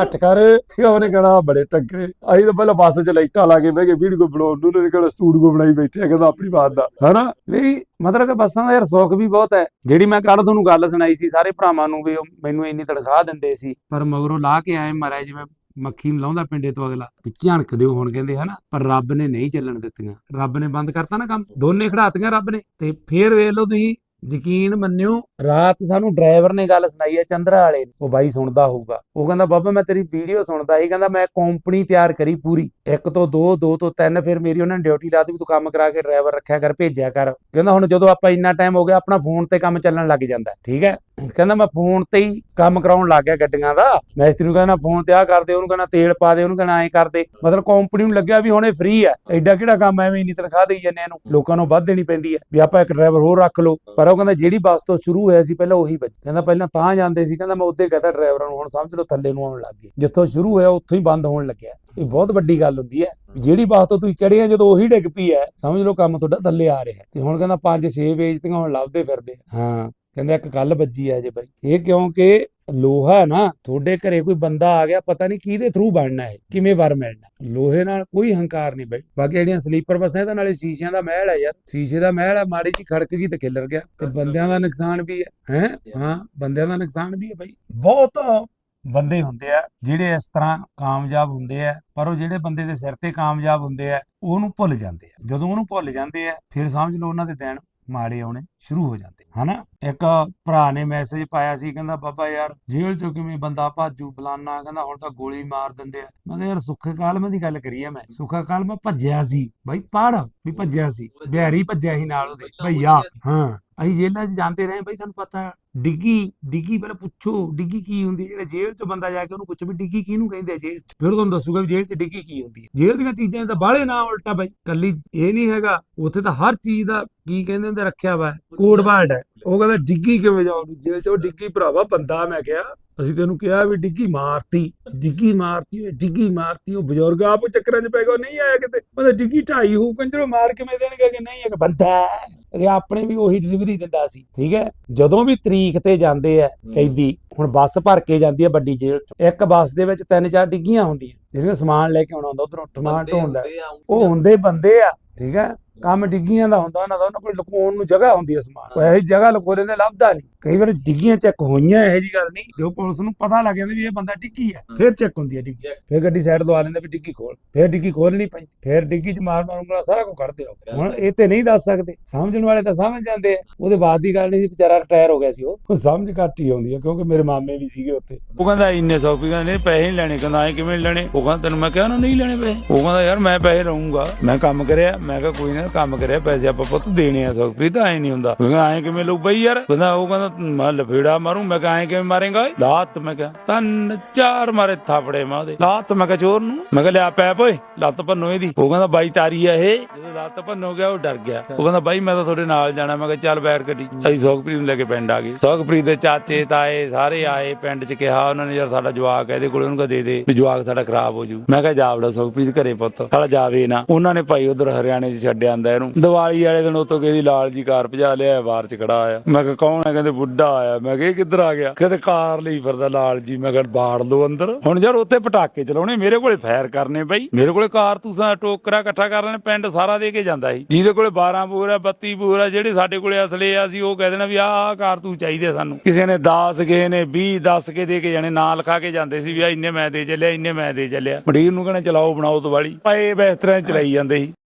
ਘੱਟ ਕਰ। ਫਿਰ ਉਹਨੇ ਕਹਿਣਾ, ਬੜੇ ਟੱਕਰੇ ਅਸੀਂ ਤਾਂ ਪਹਿਲਾਂ ਬੱਸ 'ਚ ਲਾਈਟਾਂ ਲਾ ਕੇ ਬਹਿ ਕੇ ਵੀਡੀਓ ਬਣਾਉਣ ਨੂੰ। ਉਹਨੇ ਕਹਿਣਾ, ਸਟੂਡੀਓ ਬਣਾਈ ਬੈਠੇ ਕਹਿੰਦਾ ਆਪਣੀ ਬਾਤ ਦਾ। ਹਨਾ? ਵੀ ਮਤਲਬ ਕਿ ਬੱਸਾਂ ਦਾ ਯਾਰ ਸੁੱਖ ਵੀ ਬਹੁਤ ਹੈ। ਜਿਹੜੀ ਮੈਂ ਕੱਲ ਤੁਹਾਨੂੰ ਗੱਲ ਸੁਣਾਈ ਸੀ, ਸਾਰੇ ਭਰਾਵਾਂ ਨੂੰ ਵੀ ਮੈਨੂੰ ਇੰਨੀ ਤਨਖਾਹ ਦਿੰਦੇ ਸੀ। ਪਰ ਮਗਰੋਂ ਲਾ ਕੇ ਆਏ ਮਹਾਰਾਜ, ਜਿਵੇਂ ਮੱਖੀ ਨੂੰ ਲਾਉਂਦਾ ਪਿੰਡੇ ਤੋਂ ਅਗਲਾ। ਵੀ ਝਣਕ ਦਿਓ ਹੁਣ ਕਹਿੰਦੇ, ਹਨਾ? ਪਰ ਰੱਬ ਨੇ ਨਹੀਂ ਚੱਲਣ ਦਿੱਤੀਆਂ। ਰੱਬ ਨੇ ਬੰਦ ਕਰਤਾ ਨਾ ਕੰਮ। ਦੋਨੇ ਖੜਾਤੀਆਂ ਰੱਬ ਨੇ। ਤੇ ਫੇਰ ਵੇਖ ਲਓ ਤੁਸੀਂ ਯਕੀਨ ਮੰਨਿਓ, ਰਾਤ ਸਾਨੂੰ ਡਰਾਈਵਰ ਨੇ ਗੱਲ ਸੁਣਾਈ ਹੈ ਚੰਦਰਾ ਵਾਲੇ ਨੇ। ਉਹ ਬਾਈ ਸੁਣਦਾ ਹੋਊਗਾ। ਉਹ ਕਹਿੰਦਾ, ਬਾਬਾ, ਮੈਂ ਤੇਰੀ ਵੀਡੀਓ ਸੁਣਦਾ ਸੀ। ਕਹਿੰਦਾ, ਮੈਂ ਕੰਪਨੀ ਤਿਆਰ ਕਰੀ ਪੂਰੀ। ਇੱਕ ਤੋਂ ਦੋ ਦੋ ਤੋਂ ਤਿੰਨ, ਫਿਰ ਮੇਰੀ ਉਹਨਾਂ ਨੇ ਡਿਊਟੀ ਲਾਤੀ ਵੀ ਤੂੰ ਕੰਮ ਕਰਾ ਕੇ ਡਰਾਈਵਰ ਰੱਖਿਆ ਕਰ, ਭੇਜਿਆ ਕਰ। ਕਹਿੰਦਾ, ਹੁਣ ਜਦੋਂ ਆਪਾਂ ਇੰਨਾ ਟਾਈਮ ਹੋ ਗਿਆ, ਆਪਣਾ ਫੋਨ ਤੇ ਕੰਮ ਚੱਲਣ ਲੱਗ ਜਾਂਦਾ ਠੀਕ ਹੈ? ਕਹਿੰਦਾ ਮੈਂ ਫੋਨ ਤੇ ਹੀ ਕੰਮ ਕਰਾਉਣ ਲੱਗ ਗਿਆ ਗੱਡੀਆਂ ਦਾ। ਮੈਸਤਰੀ ਨੂੰ ਕਹਿੰਦਾ ਫੋਨ ਤੇ ਆ ਕਰ ਦੇ, ਉਹਨੂੰ ਕਹਿੰਦਾ ਤੇਲ ਪਾ ਦੇ, ਉਹਨੂੰ ਕਹਿੰਦਾ ਐਂ ਕਰ ਦੇ। ਮਤਲਬ ਕੰਪਨੀ ਨੂੰ ਲੱਗਿਆ ਵੀ ਹੁਣ ਇਹ ਫ੍ਰੀ ਹੈ। ਐਡਾ ਕਿਹੜਾ ਕੰਮ ਐਵੇਂ ਇੰਨੀ ਤਨਖਾਹ ਦੇਈ ਜਾਂਦੇ ਇਹਨੂੰ। ਲੋਕਾਂ ਨੂੰ ਵੱਧ ਦੇਣੀ ਪੈਂਦੀ ਹੈ ਵੀ ਆਪਾਂ ਇੱਕ ਡਰਾਈਵਰ ਹੋਰ ਰੱਖ ਲਓ। ਪਰ ਉਹ ਕਹਿੰਦਾ ਜਿਹੜੀ ਬੱਸ ਤੋਂ ਸ਼ੁਰੂ ਹੋਇਆ ਸੀ, ਪਹਿਲਾਂ ਉਹੀ ਬੱਜ ਕਹਿੰਦਾ ਪਹਿਲਾਂ ਤਾਂ ਜਾਂਦੇ ਸੀ, ਕਹਿੰਦਾ ਮੈਂ ਉੱਤੇ ਕਹਤਾ ਡਰਾਈਵਰਾਂ ਨੂੰ, ਹੁਣ ਸਮਝ ਲਓ ਥੱਲੇ ਨੂੰ ਆਉਣ ਲੱਗ ਗਏ। ਜਿੱਥੋਂ ਸ਼ੁਰੂ ਹੋਇਆ, ਉੱਥੋਂ ਹੀ ਬੰਦ ਹੋਣ ਲੱਗਿਆ। ਇਹ ਬਹੁਤ ਵੱਡੀ ਗੱਲ ਹੁੰਦੀ ਹੈ। ਜਿਹੜੀ ਬੱਸ ਤੋਂ ਤੁਸੀਂ ਚੜੇ ਆ, ਜਦੋਂ ਉਹੀ ਡਿੱਗ ਪਈ ਹੈ, ਸਮਝ ਲਓ ਕੰਮ ਤੁਹਾਡਾ ਥੱਲੇ ਆ ਰਿਹਾ ਤੇ ਹੁਣ ਕਹਿੰਦਾ 5-6 ਵੇਚਦੀਆਂ ਹੁਣ ਲੱਭਦੇ ਫਿਰਦੇ ਹਾਂ। ਕਹਿੰਦਾ ਇੱਕ ਕੱਲ ਵੱਜੀ ਆ ਜੇ ਬਾਈ। ਇਹ ਕਿਉਂਕਿ ਲੋਹਾ ਨਾ ਤੁਹਾਡੇ ਘਰੇ ਕੋਈ ਬੰਦਾ ਆ ਗਿਆ ਪਤਾ ਨਹੀਂ ਕਿਹਦੇ ਥਰੂ ਬਣਨਾ ਹੈ ਕਿਵੇਂ ਵਰ ਮਿਲਣਾ। ਲੋਹੇ ਨਾਲ ਕੋਈ ਹੰਕਾਰ ਨਹੀਂ ਬਾਈ। ਬਾਕੀ ਜਿਹੜੀਆਂ ਸਲੀਪਰ ਬੱਸਾਂ ਇਹਦੇ ਨਾਲੇ ਸ਼ੀਸ਼ਿਆਂ ਦਾ ਮਹਿਲ ਹੈ ਯਾਰ। ਸ਼ੀਸ਼ੇ ਦਾ ਮਹਿਲ ਹੈ ਮਾੜੀ ਜੀ ਖੜਕ ਗਈ ਤੇ ਖਿਲਰ ਗਿਆ। ਤੇ ਬੰਦਿਆਂ ਦਾ ਨੁਕਸਾਨ ਵੀ ਹੈ? ਹੈ ਹਾਂ ਬੰਦਿਆਂ ਦਾ ਨੁਕਸਾਨ ਵੀ ਹੈ ਬਾਈ। ਬਹੁਤ ਬੰਦੇ ਹੁੰਦੇ ਆ ਜਿਹੜੇ ਇਸ ਤਰ੍ਹਾਂ ਕਾਮਯਾਬ ਹੁੰਦੇ ਆ ਪਰ ਉਹ ਜਿਹੜੇ ਬੰਦੇ ਦੇ ਸਿਰ ਤੇ ਕਾਮਯਾਬ ਹੁੰਦੇ ਆ ਉਹਨੂੰ ਭੁੱਲ ਜਾਂਦੇ ਆ। ਜਦੋਂ ਉਹਨੂੰ ਭੁੱਲ ਜਾਂਦੇ ਆ ਫਿਰ ਸਮਝ ਲਓ ਉਹਨਾਂ ਦੇ ਦਿਨ ਮਾੜੇ ਆਉਣੇ ਸ਼ੁਰੂ ਹੋ ਜਾਂਦੇ ਹਨਾ? ਇੱਕ ਭਰਾ ਨੇ ਮੈਸੇਜ ਪਾਇਆ ਸੀ ਕਹਿੰਦਾ ਬਾਬਾ ਯਾਰ ਜੇਲ੍ਹ ਚੋਂ ਕਿਵੇਂ ਬੰਦਾ ਭਾਜੂ ਫਲਾਨਾ? ਕਹਿੰਦਾ ਹੁਣ ਤਾਂ ਗੋਲੀ ਮਾਰ ਦਿੰਦੇ ਆ। ਮੈਂ ਕਿਹਾ ਯਾਰ ਸੁੱਖੇ ਕਾਲਮ ਦੀ ਗੱਲ ਕਰੀ ਆ ਮੈਂ। ਸੁੱਖਾ ਕਾਲਮ ਭੱਜਿਆ ਸੀ। ਬਾਈ ਪੜ ਵੀ ਭੱਜਿਆ ਸੀ। ਬਿਹਾਰੀ ਭੱਜਿਆ ਸੀ ਨਾਲ ਉਹਦੇ। ਭਈਆ ਹਾਂ। ਅਸੀਂ ਜੇਲ੍ਹਾਂ 'ਚ ਜਾਂਦੇ ਰਹੇ ਬਾਈ ਸਾਨੂੰ ਪਤਾ। ਡਿੱਗੀ ਡਿੱਗੀ ਪਹਿਲਾਂ ਪੁੱਛੋ ਡਿੱਗੀ ਕੀ ਹੁੰਦੀ ਜਿਹੜਾ ਜੇਲ੍ਹ 'ਚ ਬੰਦਾ ਜਾ ਕੇ ਉਹਨੂੰ ਪੁੱਛੋ ਵੀ ਡਿੱਗੀ ਕਿਹਨੂੰ ਕਹਿੰਦੇ ਆ ਜੇਲ੍ਹ 'ਚ? ਫਿਰ ਉਹ ਤੁਹਾਨੂੰ ਦੱਸੂਗਾ ਵੀ ਜੇਲ੍ਹ 'ਚ ਡਿੱਗੀ ਕੀ ਹੁੰਦੀ ਹੈ। ਜੇਲ੍ਹ ਦੀਆਂ ਚੀਜ਼ਾਂ ਤਾਂ ਬਾਹਲੇ ਨਾ ਉਲਟਾ ਬਾਈ। ਕੱਲੀ ਇਹ ਨਹੀਂ ਹੈਗਾ ਉੱਥੇ ਤਾਂ ਹਰ ਚੀਜ਼ ਦਾ ਕੀ ਕਹਿੰਦੇ ਹੁੰਦੇ ਰੱਖਿਆ ਵਾ ਕੋਡ ਵਰਡ ਹੈ। ਉਹ ਕਹਿੰਦਾ ਡਿੱਗੀ ਕਿਵੇਂ ਜਾਓ ਜੇਲ੍ਹ 'ਚ ਉਹ ਡਿੱਗੀ ਭਰਾਵਾ ਬੰਦਾ ਮੈਂ ਕਿਹਾ ਅਸੀਂ ਤੈਨੂੰ ਕਿਹਾ ਵੀ ਡਿੱਗੀ ਮਾਰਤੀ ਡਿੱਗੀ ਮਾਰਤੀ ਓਏ ਡਿੱਗੀ ਮਾਰਤੀ ਉਹ ਬਜ਼ੁਰਗ ਆਪ ਚੱਕਰਾਂ 'ਚ ਪੈ ਗਿਆ ਨਹੀਂ ਆਇਆ ਕਿਤੇ। ਉਹਦਾ ਡਿੱਗੀ ਢਾਈ ਹੋ ਕੰਜਰੋ ਮਾਰ ਕਿਵੇਂ ਦੇਣਗੇ ਕਿ ਨਹੀਂ? ਇੱਕ ਬੰਦਾ। ਇਹ ਆਪਣੇ ਵੀ ਉਹੀ ਡਿਲੀਵਰੀ ਦਿੰਦਾ ਸੀ ਠੀਕ ਹੈ? ਜਦੋਂ ਵੀ ਤਰੀਕ ਤੇ ਜਾਂਦੇ ਆ ਕੈਦੀ ਹੁਣ ਬੱਸ ਭਰ ਕੇ ਜਾਂਦੀ ਹੈ ਵੱਡੀ ਜੇਲ੍ਹ ਚ। ਇੱਕ ਬੱਸ ਦੇ ਵਿੱਚ ਤਿੰਨ ਚਾਰ ਡਿੱਗੀਆਂ ਹੁੰਦੀਆਂ ਜਿਹੜੀਆਂ ਸਮਾਨ ਲੈ ਕੇ ਆਉਣਾ ਹੁੰਦਾ ਉਧਰੋਂ ਸਮਾਨ ਢੋਂਦਾ ਉਹ ਹੁੰਦੇ ਬੰਦੇ ਆ ਠੀਕ ਹੈ? ਕੰਮ ਡਿੱਗੀਆਂ ਦਾ ਹੁੰਦਾ ਉਹਨਾਂ ਦਾ, ਉਹਨਾਂ ਕੋਲ ਲੁਕਾਉਣ ਨੂੰ ਜਗ੍ਹਾ ਹੁੰਦੀ ਹੈ ਸਮਾਨ। ਉਹ ਇਹੋ ਜਗ੍ਹਾ ਲੁਕੋ ਲੈਂਦੇ, ਲੱਭਦਾ ਨਹੀਂ। ਕਈ ਵਾਰ ਡਿੱਗੀਆਂ ਚੈੱਕ ਹੋਈਆਂ ਇਹੋ ਜੀ ਗੱਲ ਨਹੀਂ। ਜੋ ਪੁਲਿਸ ਨੂੰ ਪਤਾ ਲੱਗ ਜਾਂਦਾ ਵੀ ਇਹ ਬੰਦਾ ਡਿੱਗੀ ਹੈ। ਫਿਰ ਚੈੱਕ ਹੁੰਦੀ ਹੈ ਡਿੱਗੀ। ਫਿਰ ਗੱਡੀ ਸਾਈਡ ਲਵਾ ਲੈਂਦੇ ਵੀ ਡਿੱਗੀ ਖੋਲ। ਫਿਰ ਡਿੱਗੀ ਖੋਲਣੀ ਪਈ। ਫਿਰ ਡਿੱਗੀ 'ਚ ਮਾਰ ਮਾਰ ਉਂਗਲਾਂ ਸਾਰਾ ਕੁਝ ਕੱਢਦੇ ਹੋ ਹੁਣ ਇਹ ਤੇ ਨਹੀਂ ਦੱਸ ਸਕਦੇ। ਸਮਝਣ ਵਾਲੇ ਤਾਂ ਸਮਝ ਜਾਂਦੇ ਆ। ਉਹਦੇ ਬਾਅਦ ਦੀ ਗੱਲ ਨਹੀਂ ਸੀ ਵਿਚਾਰਾ ਰਿਟਾਇਰ ਹੋ ਗਿਆ ਸੀ ਉਹ। ਸਮਝ ਘੱਟ ਹੀ ਆਉਂਦੀ ਹੈ ਕਿਉਂਕਿ ਮੇਰੇ ਮਾਮੇ ਵੀ ਸੀਗੇ ਉੱਥੇ। ਉਹ ਕਹਿੰਦਾ ਇੰਨੇ ਸੌ ਵੀ ਕਹਿੰਦੇ ਪੈਸੇ ਨਹੀਂ ਲੈਣੇ। ਕਹਿੰਦਾ ਐ ਕਿਵੇਂ ਲੈਣੇ? ਉਹ ਕਹਿੰਦਾ ਤੈਨੂੰ ਮੈਂ ਕਿਹਾ ਨਾ ਨਹੀਂ ਲੈਣੇ ਪੈਸੇ। ਉਹ ਕਹਿੰਦਾ ਯਾਰ ਮੈਂ ਪੈਸੇ ਲਵਾਂਗਾ ਮੈਂ ਕੰਮ ਕਰਿਆ ਮੈਂ ਕਿਹਾ ਕੋਈ ਨਾ ਕੰਮ ਕਰਿਆ ਪੈਸੇ ਆਪਾਂ ਪੁੱਤ ਦੇਣੇ ਆ ਸੌ ਤਾਂ ਐ ਨਹੀਂ ਹੁੰਦਾ। ਕਹਿੰਦਾ ਐ ਕਿਵੇਂ ਲਊ ਬਈ ਯਾਰ? ਕਹਿੰਦਾ ਉਹ ਕਹਿੰਦਾ ਮੈਂ ਲਫੇੜਾ ਮਾਰੂ ਮੈਂ ਕਿਹਾ ਐ ਕਿਵੇਂ ਮਾਰੇਗਾ ਓਏ? ਲਾਤ ਮੈਂ ਕਿਹਾ ਤਨ ਚਾਰ ਮਾਰੇ ਥਾਪੜੇ ਮੈਂ ਉਹਦੇ ਲਾਤ ਮੈਂ ਕਿਹਾ ਚੋਰ ਨੂੰ? ਮੈਂ ਕਿਹਾ ਲਿਆ ਪੈਪ ਓਏ ਲੱਤ ਭੰਨੋ ਇਹਦੀ। ਉਹ ਕਹਿੰਦਾ ਬਾਈ ਤਾਰੀ ਆ ਇਹ। ਜਦੋਂ ਲੱਤ ਭੰਨੋ ਗਿਆ ਉਹ ਡਰ ਗਿਆ। ਉਹ ਕਹਿੰਦਾ ਬਾਈ ਮੈਂ ਤਾਂ ਤੁਹਾਡੇ ਨਾਲ ਜਾਣਾ। ਮੈਂ ਕਿਹਾ ਚੱਲ ਬੈਠ ਗੱਡੀ। ਅਸੀਂ ਸੌਖਪ੍ਰੀਤ ਨੂੰ ਲੈ ਕੇ ਪਿੰਡ ਆ ਗਏ। ਸੌਖਪ੍ਰੀਤ ਦੇ ਚਾਚੇ ਤਾਏ ਸਾਰੇ ਆਏ ਪਿੰਡ 'ਚ ਕਿਹਾ ਉਹਨਾਂ ਨੇ ਯਾਰ ਸਾਡਾ ਜਵਾਕ ਹੈ ਇਹਦੇ ਕੋਲੇ ਉਹਨੂੰ ਕਹ ਦੇ ਦੇ ਵੀ ਜਵਾਕ ਸਾਡਾ ਖਰਾਬ ਹੋ ਜੂ। ਮੈਂ ਕਿਹਾ ਜਾਵੜਾ ਸੌਖਪ੍ਰੀਤ ਘਰੇ ਪੁੱਤ ਸਾਲਾ ਜਾਵੇ ਨਾ। ਉਹਨਾਂ ਨੇ ਭਾਈ ਉਧਰ ਹਰਿਆਣੇ 'ਚ ਛੱਡ ਆਂਦਾ ਇਹਨੂੰ। ਦੀਵਾਲੀ ਵਾਲੇ ਦਿਨ ਉਤੋਂ ਕਿਹਦੀ ਲਾਲ ਜੀ ਕਾਰ ਭਜਾ ਲਿਆ ਬਾਹਰ 'ਚ ਖੜਾ ਆਇਆ। ਮੈਂ ਕਿਹਾ ਕੌਣ ਹੈ ਕਹਿੰਦੇ ਬੁੱਢਾ ਆਇਆ। ਮੈਂ ਕਿਹਾ, ਇਹ ਕਿੱਧਰ ਆ ਗਿਆ? ਕਹਿੰਦੇ ਕਾਰ ਲਈ ਫਿਰਦਾ ਲਾਲ ਜੀ। ਮੈਂ ਕਿਹਾ, ਬਾੜ ਲਓ ਅੰਦਰ। ਹੁਣ ਯਾਰ, ਉੱਥੇ ਪਟਾਕੇ ਚਲਾਉਣੇ। ਮੇਰੇ ਕੋਲੇ ਫਾਇਰ ਕਰਨੇ ਬਈ। ਮੇਰੇ ਕੋਲੇ ਕਾਰਤੂਸਾਂ ਟੋਕਰਾ ਇਕੱਠਾ ਕਰ ਲੈਣੇ, ਪਿੰਡ ਸਾਰਾ ਦੇ ਕੇ ਜਾਂਦਾ ਸੀ। ਜਿਹਦੇ ਕੋਲੇ 12 ਬੋਰ ਆ 32 ਬੋਰ ਆ, ਜਿਹੜੇ ਸਾਡੇ ਕੋਲੇ ਅਸਲੇ ਆ ਸੀ ਉਹ ਕਹਿ ਦੇਣਾ ਵੀ ਆਹ ਆਹ ਕਾਰਤੂਸ ਚਾਹੀਦੇ ਸਾਨੂੰ। ਕਿਸੇ ਨੇ 10 ਗਏ ਨੇ 20 10 ਕੇ ਦੇ ਕੇ ਜਾਣੇ, ਨਾਂ ਲਿਖਾ ਕੇ ਜਾਂਦੇ ਸੀ ਵੀ ਆ ਇੰਨੇ ਮੈਂ ਦੇ ਚੱਲਿਆ, ਇੰਨੇ ਮੈਂ ਦੇ ਚੱਲਿਆ। ਮੰਡੀਰ ਨੂੰ ਕਹਿੰਦੇ, ਚਲਾਓ, ਬਣਾਓ ਦੀਵਾਲੀ। ਪਏ ਇਸ ਤਰ੍ਹਾਂ ਚਲਾਈ ਜਾਂਦੇ ਸੀ।